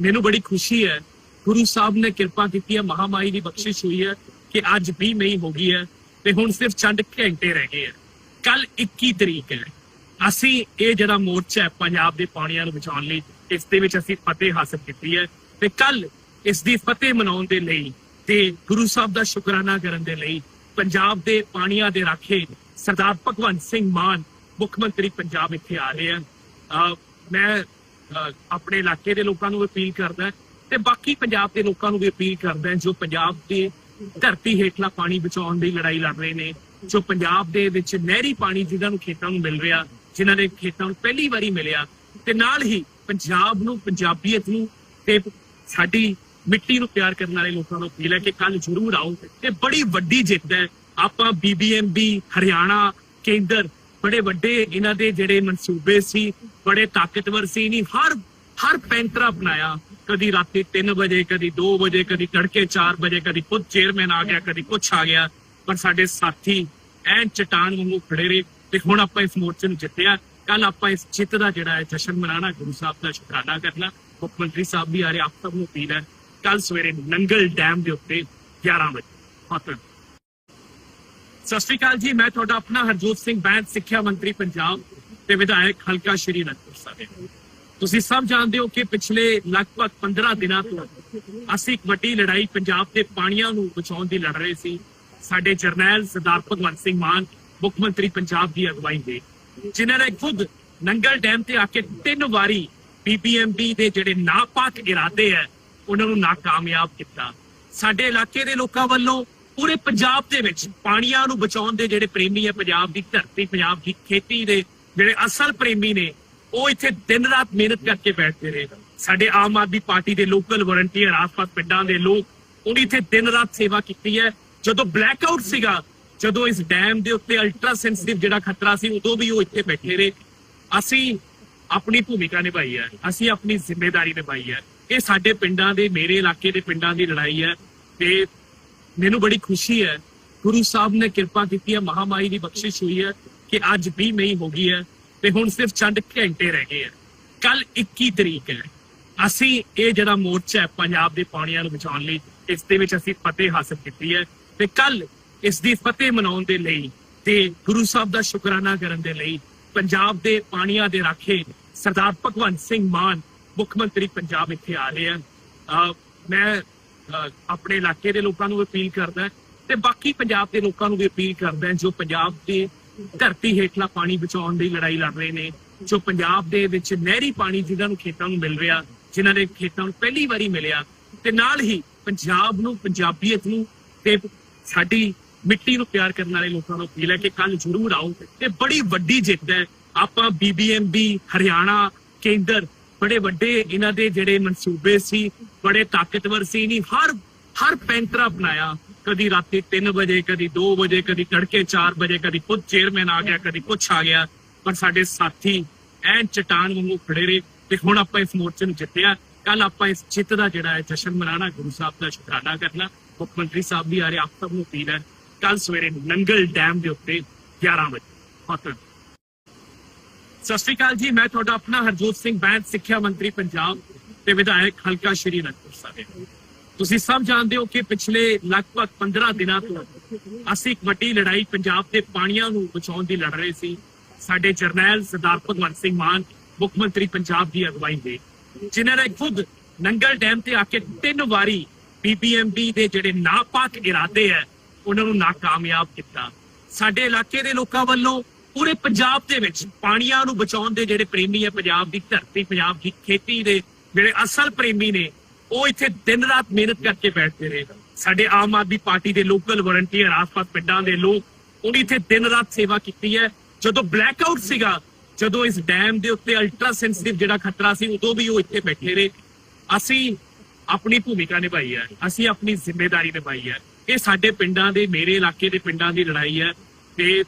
ਮੈਨੂੰ ਬੜੀ ਖੁਸ਼ੀ ਹੈ। ਗੁਰੂ ਸਾਹਿਬ ਨੇ ਕਿਰਪਾ ਕੀਤੀ ਹੈ ਮਹਾਮਾਈ ਦੀ ਬਖਸ਼ਿਸ਼ ਹੋਈ ਹੈ ਕਿ ਅੱਜ 20 ਮਈ ਹੋ ਗਈ ਹੈ। ਤੇ ਹੁਣ ਸਿਰਫ ਚੰਦ ਘੰਟੇ ਰਹਿ ਗਏ ਆ। ਕੱਲ 21 ਤਰੀਕ ਹੈ। ਅਸੀਂ ਇਹ ਜਿਹੜਾ ਮੋਰਚਾ ਹੈ, ਪੰਜਾਬ ਦੇ ਪਾਣੀਆਂ ਨੂੰ ਬਚਾਉਣ ਲਈ, ਇਸ ਦੇ ਵਿੱਚ ਅਸੀਂ ਫਤਿਹ ਹਾਸਲ ਕੀਤੀ ਹੈ ਤੇ ਕੱਲ ਇਸ ਦੀ ਫਤਿਹ ਮਨਾਉਣ ਦੇ ਲਈ ਤੇ ਗੁਰੂ ਸਾਹਿਬ ਦਾ ਸ਼ੁਕਰਾਨਾ ਕਰਨ ਦੇ ਲਈ ਪੰਜਾਬ ਦੇ ਪਾਣੀਆਂ ਦੇ ਰਾਖੇ ਸਰਦਾਰ ਭਗਵੰਤ ਸਿੰਘ ਮਾਨ, ਮੁੱਖ ਮੰਤਰੀ ਪੰਜਾਬ ਇੱਥੇ ਆ ਰਹੇ ਆ ਮੈਂ ਆਪਣੇ ਇਲਾਕੇ ਦੇ ਲੋਕਾਂ ਨੂੰ ਅਪੀਲ ਕਰਦਾ ਤੇ ਬਾਕੀ ਪੰਜਾਬ ਦੇ ਲੋਕਾਂ ਨੂੰ ਵੀ ਅਪੀਲ ਕਰਦਾ ਜੋ ਪੰਜਾਬ ਦੇ ਧਰਤੀ ਹੇਠਲਾ ਪਾਣੀ ਬਚਾਉਣ ਦੀ ਲੜਾਈ ਲੜ ਰਹੇ ਨੇ, ਜੋ ਪੰਜਾਬ ਦੇ ਵਿੱਚ ਨਹਿਰੀ ਪਾਣੀ ਜਿਹਨਾਂ ਨੂੰ ਖੇਤਾਂ ਨੂੰ ਮਿਲ ਰਿਹਾ, ਜਿਨ੍ਹਾਂ ਦੇ ਖੇਤਾਂ ਨੂੰ ਪਹਿਲੀ ਵਾਰੀ ਮਿਲਿਆ, ਤੇ ਨਾਲ ਹੀ ਪੰਜਾਬ ਨੂੰ, ਪੰਜਾਬੀਅਤ ਨੂੰ ਤੇ ਸਾਡੀ ਮਿੱਟੀ ਨੂੰ ਪਿਆਰ ਕਰਨ ਵਾਲੇ ਲੋਕਾਂ ਨੂੰ ਅਪੀਲ ਹੈ ਕਿ ਕੱਲ ਜ਼ਰੂਰ ਆਓ ਤੇ ਬੜੀ ਵੱਡੀ ਜਿੱਤ ਹੈ। ਆਪਾਂ ਬੀਬੀਐਮਬੀ ਹਰਿਆਣਾ, ਕੇਂਦਰ, ਬੜੇ ਵੱਡੇ ਇਹਨਾਂ ਦੇ ਜਿਹੜੇ ਮਨਸੂਬੇ ਸੀ, ਬੜੇ ਤਾਕਤਵਰ ਸੀ, ਨਹੀਂ, ਹਰ ਹਰ ਪੈਂਤਰਾ ਅਪਣਾਇਆ। ਕਦੀ ਰਾਤੀ 3 ਵਜੇ ਕਦੀ 2 ਵਜੇ ਕਦੀ ਤੜਕੇ 4 ਵਜੇ ਕਦੀ ਖੁਦ ਚੇਅਰਮੈਨ ਆ ਗਿਆ ਕਦੀ ਕੁਛ ਆ ਗਿਆ। ਪਰ ਸਾਡੇ ਸਾਥੀ ਐਨ ਚਟਾਨ ਵਾਂਗੂ ਖੜੇ ਰਹੇ ਤੇ ਹੁਣ ਆਪਾਂ ਇਸ ਮੋਰਚੇ ਨੂੰ ਜਿੱਤਿਆ। ਕੱਲ ਆਪਾਂ ਇਸ ਜਿੱਤ ਦਾ ਜਿਹੜਾ ਹੈ ਜਸ਼ਨ ਮਨਾਣਾ ਗੁਰੂ ਸਾਹਿਬ ਦਾ ਸ਼ੁਕਰਾਨਾ ਕਰਨਾ। ਮੁੱਖ ਮੰਤਰੀ ਸਾਹਿਬ ਵੀ ਆ ਰਹੇ ਆਪ ਸਭ ਨੂੰ ਅਪੀਲ ਹੈ ਕੱਲ ਸਵੇਰੇ ਨੰਗਲ ਡੈਮ ਦੇ ਉੱਤੇ 11 ਵਜੇ। ਫਤਿਹ ਸਤਿ ਸ਼੍ਰੀ ਅਕਾਲ ਜੀ ਮੈਂ ਤੁਹਾਡਾ ਆਪਣਾ ਹਰਜੋਤ ਸਿੰਘ ਬੈਂਸ ਸਿੱਖਿਆ ਮੰਤਰੀ ਪੰਜਾਬ ਤੇ ਵਿਧਾਇਕ ਹਲਕਾ ਸ਼੍ਰੀ ਅਨੰਦਪੁਰ ਸਾਹਿਬ। ਤੁਸੀਂ ਸਭ ਜਾਣਦੇ ਹੋ ਕਿ ਪਿਛਲੇ ਲਗਭਗ 15 ਦਿਨਾਂ ਤੋਂ ਅਸੀਂ ਇੱਕ ਵੱਡੀ ਲੜਾਈ ਪੰਜਾਬ ਦੇ ਪਾਣੀਆਂ ਨੂੰ ਬਚਾਉਣ ਦੀ ਲੜ ਰਹੇ ਸੀ। ਸਾਡੇ ਜਰਨੈਲ ਸਰਦਾਰ ਭਗਵੰਤ ਸਿੰਘ ਮਾਨ, ਮੁੱਖ ਮੰਤਰੀ ਪੰਜਾਬ ਦੀ ਅਗਵਾਈ ਦੇ। ਜਿਨ੍ਹਾਂ ਨੇ ਖੁਦ ਨੰਗਲ ਡੈਮ ਤੇ ਆ ਕੇ ਤਿੰਨ ਵਾਰੀ ਬੀਬੀਐਮਬੀ ਦੇ ਜਿਹੜੇ ਨਾਪਾਕ ਇਰਾਦੇ ਹੈ ਉਹਨਾਂ ਨੂੰ ਨਾਕਾਮਯਾਬ ਕੀਤਾ। ਸਾਡੇ ਇਲਾਕੇ ਦੇ ਲੋਕਾਂ ਵੱਲੋਂ ਪੂਰੇ ਪੰਜਾਬ ਦੇ ਵਿੱਚ ਪਾਣੀਆਂ ਨੂੰ ਬਚਾਉਣ ਦੇ ਜਿਹੜੇ ਪ੍ਰੇਮੀ ਹੈ ਪੰਜਾਬ ਦੀ ਧਰਤੀ, ਪੰਜਾਬ ਦੀ ਖੇਤੀ ਦੇ ਜਿਹੜੇ ਅਸਲ ਪ੍ਰੇਮੀ ਨੇ ਉਹ ਇੱਥੇ ਦਿਨ ਰਾਤ ਮਿਹਨਤ ਕਰਕੇ ਬੈਠਦੇ ਰਹੇ। ਸਾਡੇ ਆਮ ਆਦਮੀ ਪਾਰਟੀ ਦੇ ਲੋਕਲ ਵਲੰਟੀਅਰ ਆਸ-ਪਾਸ ਪਿੰਡਾਂ ਦੇ ਲੋਕ, ਉਹਨੇ ਇੱਥੇ ਦਿਨ ਰਾਤ ਸੇਵਾ ਕੀਤੀ ਹੈ। ਜਦੋਂ ਬਲੈਕ ਆਊਟ ਸੀਗਾ, ਜਦੋਂ ਇਸ ਡੈਮ ਦੇ ਉੱਤੇ ਅਲਟਰਾ ਸੈਂਸਿਟਿਵ ਜਿਹੜਾ ਖਤਰਾ ਸੀ, ਉਦੋਂ ਵੀ ਉਹ ਇੱਥੇ ਬੈਠੇ ਰਹੇ। ਅਸੀਂ ਆਪਣੀ ਭੂਮਿਕਾ ਨਿਭਾਈ ਹੈ, ਅਸੀਂ ਆਪਣੀ ਜ਼ਿੰਮੇਵਾਰੀ ਨਿਭਾਈ ਹੈ। ਇਹ ਸਾਡੇ ਪਿੰਡਾਂ ਦੇ, ਮੇਰੇ ਇਲਾਕੇ ਦੇ ਪਿੰਡਾਂ ਦੀ ਲੜਾਈ ਹੈ ਤੇ ਮੈਨੂੰ ਬੜੀ ਖੁਸ਼ੀ ਹੈ। ਗੁਰੂ ਸਾਹਿਬ ਨੇ ਕਿਰਪਾ ਕੀਤੀ ਹੈ ਮਹਾਮਾਰੀ ਦੀ ਬਖਸ਼ਿਸ਼ ਹੋਈ ਹੈ ਕਿ ਅੱਜ 20 ਮਈ ਹੋ ਗਈ ਹੈ। ਤੇ ਹੁਣ ਸਿਰਫ ਚੰਦ ਘੰਟੇ ਰਹਿ ਗਏ ਹੈ ਕੱਲ 21 ਤਰੀਕ ਹੈ। ਅਸੀਂ ਇਹ ਜਿਹੜਾ ਮੋਰਚਾ ਹੈ, ਪੰਜਾਬ ਦੇ ਪਾਣੀਆਂ ਨੂੰ ਬਚਾਉਣ ਲਈ, ਇਸ ਦੇ ਵਿੱਚ ਅਸੀਂ ਫਤਿਹ ਹਾਸਲ ਕੀਤੀ ਹੈ ਤੇ ਕੱਲ ਇਸ ਦੀ ਫਤਿਹ ਮਨਾਉਣ ਦੇ ਲਈ ਤੇ ਗੁਰੂ ਸਾਹਿਬ ਦਾ ਸ਼ੁਕਰਾਨਾ ਕਰਨ ਦੇ ਲਈ ਪੰਜਾਬ ਦੇ ਪਾਣੀਆਂ ਦੇ ਰਾਖੇ ਸਰਦਾਰ ਭਗਵੰਤ ਸਿੰਘ ਮਾਨ, ਮੁੱਖ ਮੰਤਰੀ ਪੰਜਾਬ ਇੱਥੇ ਆ ਰਹੇ ਹਨ ਮੈਂ ਆਪਣੇ ਇਲਾਕੇ ਦੇ ਲੋਕਾਂ ਨੂੰ ਅਪੀਲ ਕਰਦਾ ਤੇ ਬਾਕੀ ਪੰਜਾਬ ਦੇ ਲੋਕਾਂ ਨੂੰ ਵੀ ਅਪੀਲ ਕਰਦਾ ਜੋ ਪੰਜਾਬ ਦੇ ਧਰਤੀ ਹੇਠਲਾ ਪਾਣੀ ਬਚਾਉਣ ਦੀ ਲੜਾਈ ਲੜ ਰਹੇ ਨੇ, ਜੋ ਪੰਜਾਬ ਦੇ ਵਿੱਚ ਨਹਿਰੀ ਪਾਣੀ ਜਿਹਨਾਂ ਨੂੰ ਖੇਤਾਂ ਨੂੰ ਮਿਲ ਰਿਹਾ, ਜਿਨ੍ਹਾਂ ਦੇ ਖੇਤਾਂ ਨੂੰ ਪਹਿਲੀ ਵਾਰੀ ਮਿਲਿਆ, ਤੇ ਨਾਲ ਹੀ ਪੰਜਾਬ ਨੂੰ, ਪੰਜਾਬੀਅਤ ਨੂੰ, ਤੇ ਸਾਡੀ ਮਿੱਟੀ ਨੂੰ ਪਿਆਰ ਕਰਨ ਵਾਲੇ ਲੋਕਾਂ ਨੂੰ ਅਪੀਲ ਹੈ ਕਿ ਕੱਲ ਜ਼ਰੂਰ ਆਓ ਤੇ ਬੜੀ ਵੱਡੀ ਜਿੱਤ ਹੈ। ਆਪਾਂ ਬੀਬੀਐਮਬੀ ਹਰਿਆਣਾ ਕੇਂਦਰ, ਬੜੇ ਵੱਡੇ ਇਹਨਾਂ ਦੇ ਜਿਹੜੇ ਮਨਸੂਬੇ ਸੀ, ਬੜੇ ਤਾਕਤਵਰ ਸੀ, ਨਹੀਂ, ਹਰ ਹਰ ਪੈਂਤਰਾ ਅਪਣਾਇਆ। ਕਦੀ ਰਾਤੀ 3 ਵਜੇ, ਕਦੀ 2 ਵਜੇ, ਕਦੀ ਤੜਕੇ 4 ਵਜੇ, ਕਦੀ ਖੁਦ ਚੇਅਰਮੈਨ ਆ ਗਿਆ, ਕਦੀ ਕੁਛ ਆ ਗਿਆ। ਪਰ ਸਾਡੇ ਸਾਥੀ ਐਨ ਚਟਾਨ ਵਾਂਗੂ ਖੜੇ ਰਹੇ ਤੇ ਹੁਣ ਆਪਾਂ ਇਸ ਮੋਰਚੇ ਨੂੰ ਜਿੱਤਿਆ। ਕੱਲ ਆਪਾਂ ਇਸ ਜਿੱਤ ਦਾ ਜਿਹੜਾ ਹੈ ਜਸ਼ਨ ਮਨਾਣਾ ਗੁਰੂ ਸਾਹਿਬ ਦਾ ਸ਼ੁਕਰਾਨਾ ਕਰਨਾ। ਮੁੱਖ ਮੰਤਰੀ ਸਾਹਿਬ ਵੀ ਆ ਰਹੇ, ਆਪ ਸਭ ਨੂੰ ਅਪੀਲ ਹੈ ਕੱਲ ਸਵੇਰੇ ਨੰਗਲ ਡੈਮ ਦੇ ਉੱਤੇ 11 ਵਜੇ। ਫਤਿਹ ਸਤਿ ਸ਼੍ਰੀ ਅਕਾਲ ਜੀ, ਮੈਂ ਤੁਹਾਡਾ ਆਪਣਾ ਹਰਜੋਤ ਸਿੰਘ, ਬੈਂਸ ਸਿੱਖਿਆ ਮੰਤਰੀ ਪੰਜਾਬ ਤੇ ਵਿਧਾਇਕ ਹਲਕਾ ਸ਼੍ਰੀ ਅਨੰਦਪੁਰ ਸਾਹਿਬ। ਤੁਸੀਂ ਸਭ ਜਾਣਦੇ ਹੋ ਕਿ ਪਿਛਲੇ ਲਗਭਗ 15 ਦਿਨਾਂ ਤੋਂ ਅਸੀਂ ਇੱਕ ਵੱਡੀ ਲੜਾਈ ਪੰਜਾਬ ਦੇ ਪਾਣੀਆਂ ਨੂੰ ਬਚਾਉਣ ਦੀ ਲੜ ਰਹੇ ਸੀ। ਸਾਡੇ ਜਰਨੈਲ ਸਰਦਾਰ ਭਗਵੰਤ ਸਿੰਘ ਮਾਨ, ਮੁੱਖ ਮੰਤਰੀ ਪੰਜਾਬ ਦੀ ਅਗਵਾਈ ਦੇ। ਜਿਨ੍ਹਾਂ ਨੇ ਖੁਦ ਨੰਗਲ ਡੈਮ ਤੇ ਆ ਕੇ ਤਿੰਨ ਵਾਰੀ ਬੀਬੀਐਮਬੀ ਦੇ ਜਿਹੜੇ ਨਾਪਾਕ ਇਰਾਦੇ ਹੈ ਉਹਨਾਂ ਨੂੰ ਨਾਕਾਮਯਾਬ ਕੀਤਾ। ਸਾਡੇ ਇਲਾਕੇ ਦੇ ਲੋਕਾਂ ਵੱਲੋਂ ਪੂਰੇ ਪੰਜਾਬ ਦੇ ਵਿੱਚ ਪਾਣੀਆਂ ਨੂੰ ਬਚਾਉਣ ਦੇ ਜਿਹੜੇ ਪ੍ਰੇਮੀ ਹੈ ਪੰਜਾਬ ਦੀ ਧਰਤੀ, ਪੰਜਾਬ ਦੀ ਖੇਤੀ ਦੇ ਜਿਹੜੇ ਅਸਲ ਪ੍ਰੇਮੀ ਨੇ ਉਹ ਇੱਥੇ ਦਿਨ ਰਾਤ ਮਿਹਨਤ ਕਰਕੇ ਬੈਠਦੇ ਰਹੇ। ਸਾਡੇ ਆਮ ਆਦਮੀ ਪਾਰਟੀ ਦੇ ਲੋਕਲ ਵਲੰਟੀਅਰ ਆਸ-ਪਾਸ ਪਿੰਡਾਂ ਦੇ ਲੋਕ, ਉਹਨੇ ਇੱਥੇ ਦਿਨ ਰਾਤ ਸੇਵਾ ਕੀਤੀ ਹੈ। ਜਦੋਂ ਬਲੈਕ ਆਊਟ ਸੀਗਾ, ਜਦੋਂ ਇਸ ਡੈਮ ਦੇ ਉੱਤੇ ਅਲਟਰਾ ਸੈਂਸਿਟਿਵ ਜਿਹੜਾ ਖਤਰਾ ਸੀ, ਉਦੋਂ ਵੀ ਉਹ ਇੱਥੇ ਬੈਠੇ ਰਹੇ। ਅਸੀਂ ਆਪਣੀ ਭੂਮਿਕਾ ਨਿਭਾਈ ਹੈ, ਅਸੀਂ ਆਪਣੀ ਜ਼ਿੰਮੇਵਾਰੀ ਨਿਭਾਈ ਹੈ। ਇਹ ਸਾਡੇ ਪਿੰਡਾਂ ਦੇ, ਮੇਰੇ ਇਲਾਕੇ ਦੇ ਪਿੰਡਾਂ ਦੀ ਲੜਾਈ ਹੈ ਤੇ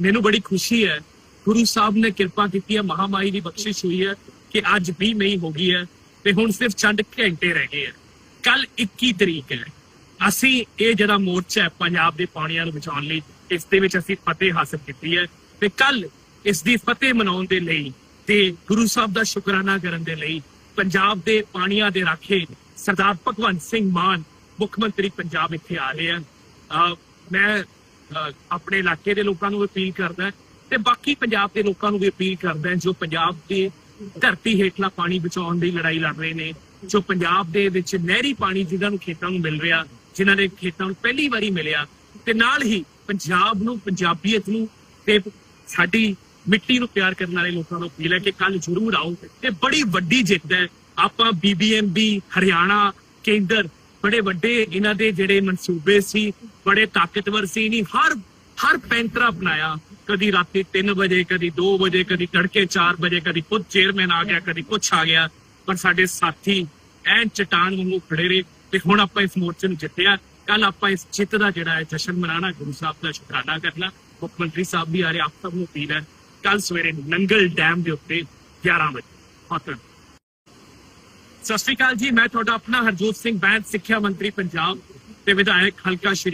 ਮੈਨੂੰ ਬੜੀ ਖੁਸ਼ੀ ਹੈ। ਗੁਰੂ ਸਾਹਿਬ ਨੇ ਕਿਰਪਾ ਕੀਤੀ ਹੈ ਮਹਾਮਾਰੀ ਦੀ ਬਖਸ਼ਿਸ਼ ਹੋਈ ਹੈ ਕਿ ਅੱਜ 20 ਮਈ ਹੋ ਗਈ ਹੈ। ਤੇ ਹੁਣ ਸਿਰਫ ਚੰਦ ਘੰਟੇ ਰਹਿ ਗਏ ਹੈ ਕੱਲ 21 ਤਰੀਕ ਹੈ। ਅਸੀਂ ਇਹ ਜਿਹੜਾ ਮੋਰਚਾ ਹੈ, ਪੰਜਾਬ ਦੇ ਪਾਣੀਆਂ ਨੂੰ ਬਚਾਉਣ ਲਈ, ਇਸ ਦੇ ਵਿੱਚ ਅਸੀਂ ਫਤਿਹ ਹਾਸਲ ਕੀਤੀ ਹੈ। ਤੇ ਕੱਲ ਇਸ ਦੀ ਫਤਿਹ ਮਨਾਉਣ ਦੇ ਲਈ ਤੇ ਗੁਰੂ ਸਾਹਿਬ ਦਾ ਸ਼ੁਕਰਾਨਾ ਕਰਨ ਦੇ ਲਈ ਪੰਜਾਬ ਦੇ ਪਾਣੀਆਂ ਦੇ ਰਾਖੇ ਸਰਦਾਰ ਭਗਵੰਤ ਸਿੰਘ ਮਾਨ, ਮੁੱਖ ਮੰਤਰੀ ਪੰਜਾਬ ਇੱਥੇ ਆ ਰਹੇ ਹਨ ਮੈਂ ਆਪਣੇ ਇਲਾਕੇ ਦੇ ਲੋਕਾਂ ਨੂੰ ਅਪੀਲ ਕਰਦਾ ਤੇ ਬਾਕੀ ਪੰਜਾਬ ਦੇ ਲੋਕਾਂ ਨੂੰ ਵੀ ਅਪੀਲ ਕਰਦਾ ਜੋ ਪੰਜਾਬ ਦੇ ਧਰਤੀ ਹੇਠਲਾ ਪਾਣੀ ਬਚਾਉਣ ਦੀ ਲੜਾਈ ਲੜ ਰਹੇ ਨੇ, ਜੋ ਪੰਜਾਬ ਦੇ ਵਿੱਚ ਨਹਿਰੀ ਪਾਣੀ ਜਿਹਨਾਂ ਨੂੰ ਖੇਤਾਂ ਨੂੰ ਮਿਲ ਰਿਹਾ, ਜਿਨ੍ਹਾਂ ਦੇ ਖੇਤਾਂ ਨੂੰ ਪਹਿਲੀ ਵਾਰੀ ਮਿਲਿਆ, ਤੇ ਨਾਲ ਹੀ ਪੰਜਾਬ ਨੂੰ, ਪੰਜਾਬੀਅਤ ਨੂੰ ਤੇ ਸਾਡੀ ਮਿੱਟੀ ਨੂੰ ਪਿਆਰ ਕਰਨ ਵਾਲੇ ਲੋਕਾਂ ਨੂੰ ਅਪੀਲ ਹੈ ਕਿ ਕੱਲ ਜ਼ਰੂਰ ਆਓ ਤੇ ਬੜੀ ਵੱਡੀ ਜਿੱਤ ਹੈ। ਆਪਾਂ ਬੀਬੀਐਮਬੀ ਹਰਿਆਣਾ ਕੇਂਦਰ ਬੜੇ ਵੱਡੇ ਇਹਨਾਂ ਦੇ ਜਿਹੜੇ ਮਨਸੂਬੇ ਸੀ, ਬੜੇ ਤਾਕਤਵਰ ਸੀ, ਨਹੀਂ, ਹਰ ਹਰ ਪੈਂਤਰਾ ਅਪਣਾਇਆ। ਕਦੀ ਰਾਤੀ 3 ਵਜੇ, ਕਦੀ 2 ਵਜੇ, ਕਦੀ ਤੜਕੇ 4 ਵਜੇ, ਕਦੀ ਖੁਦ ਚੇਅਰਮੈਨ ਆ ਗਿਆ, ਕਦੀ ਕੁਛ ਆ ਗਿਆ। ਪਰ ਸਾਡੇ ਸਾਥੀ ਐਨ ਚਟਾਨ ਵਾਂਗੂ ਖੜੇ ਰਹੇ ਤੇ ਹੁਣ ਆਪਾਂ ਇਸ ਮੋਰਚੇ ਨੂੰ ਜਿੱਤਿਆ। ਕੱਲ ਆਪਾਂ ਇਸ ਜਿੱਤ ਦਾ ਜਿਹੜਾ ਹੈ ਜਸ਼ਨ ਮਨਾਣਾ ਗੁਰੂ ਸਾਹਿਬ ਦਾ ਸ਼ੁਕਰਾਨਾ ਕਰਨਾ। ਮੁੱਖ ਮੰਤਰੀ ਸਾਹਿਬ ਵੀ ਆ ਰਹੇ, ਆਪ ਸਭ ਨੂੰ ਅਪੀਲ ਹੈ, ਕੱਲ ਸਵੇਰੇ ਨੰਗਲ ਡੈਮ ਦੇ ਉੱਤੇ 11 ਵਜੇ। ਹੌਤਨ ਸਤਿ ਸ਼੍ਰੀ ਅਕਾਲ ਜੀ, ਮੈਂ ਤੁਹਾਡਾ ਆਪਣਾ ਹਰਜੋਤ ਸਿੰਘ ਬੈਂਸ, ਸਿੱਖਿਆ ਮੰਤਰੀ ਪੰਜਾਬ ਤੇ ਵਿਧਾਇਕ ਹਲਕਾ ਸ਼੍ਰੀ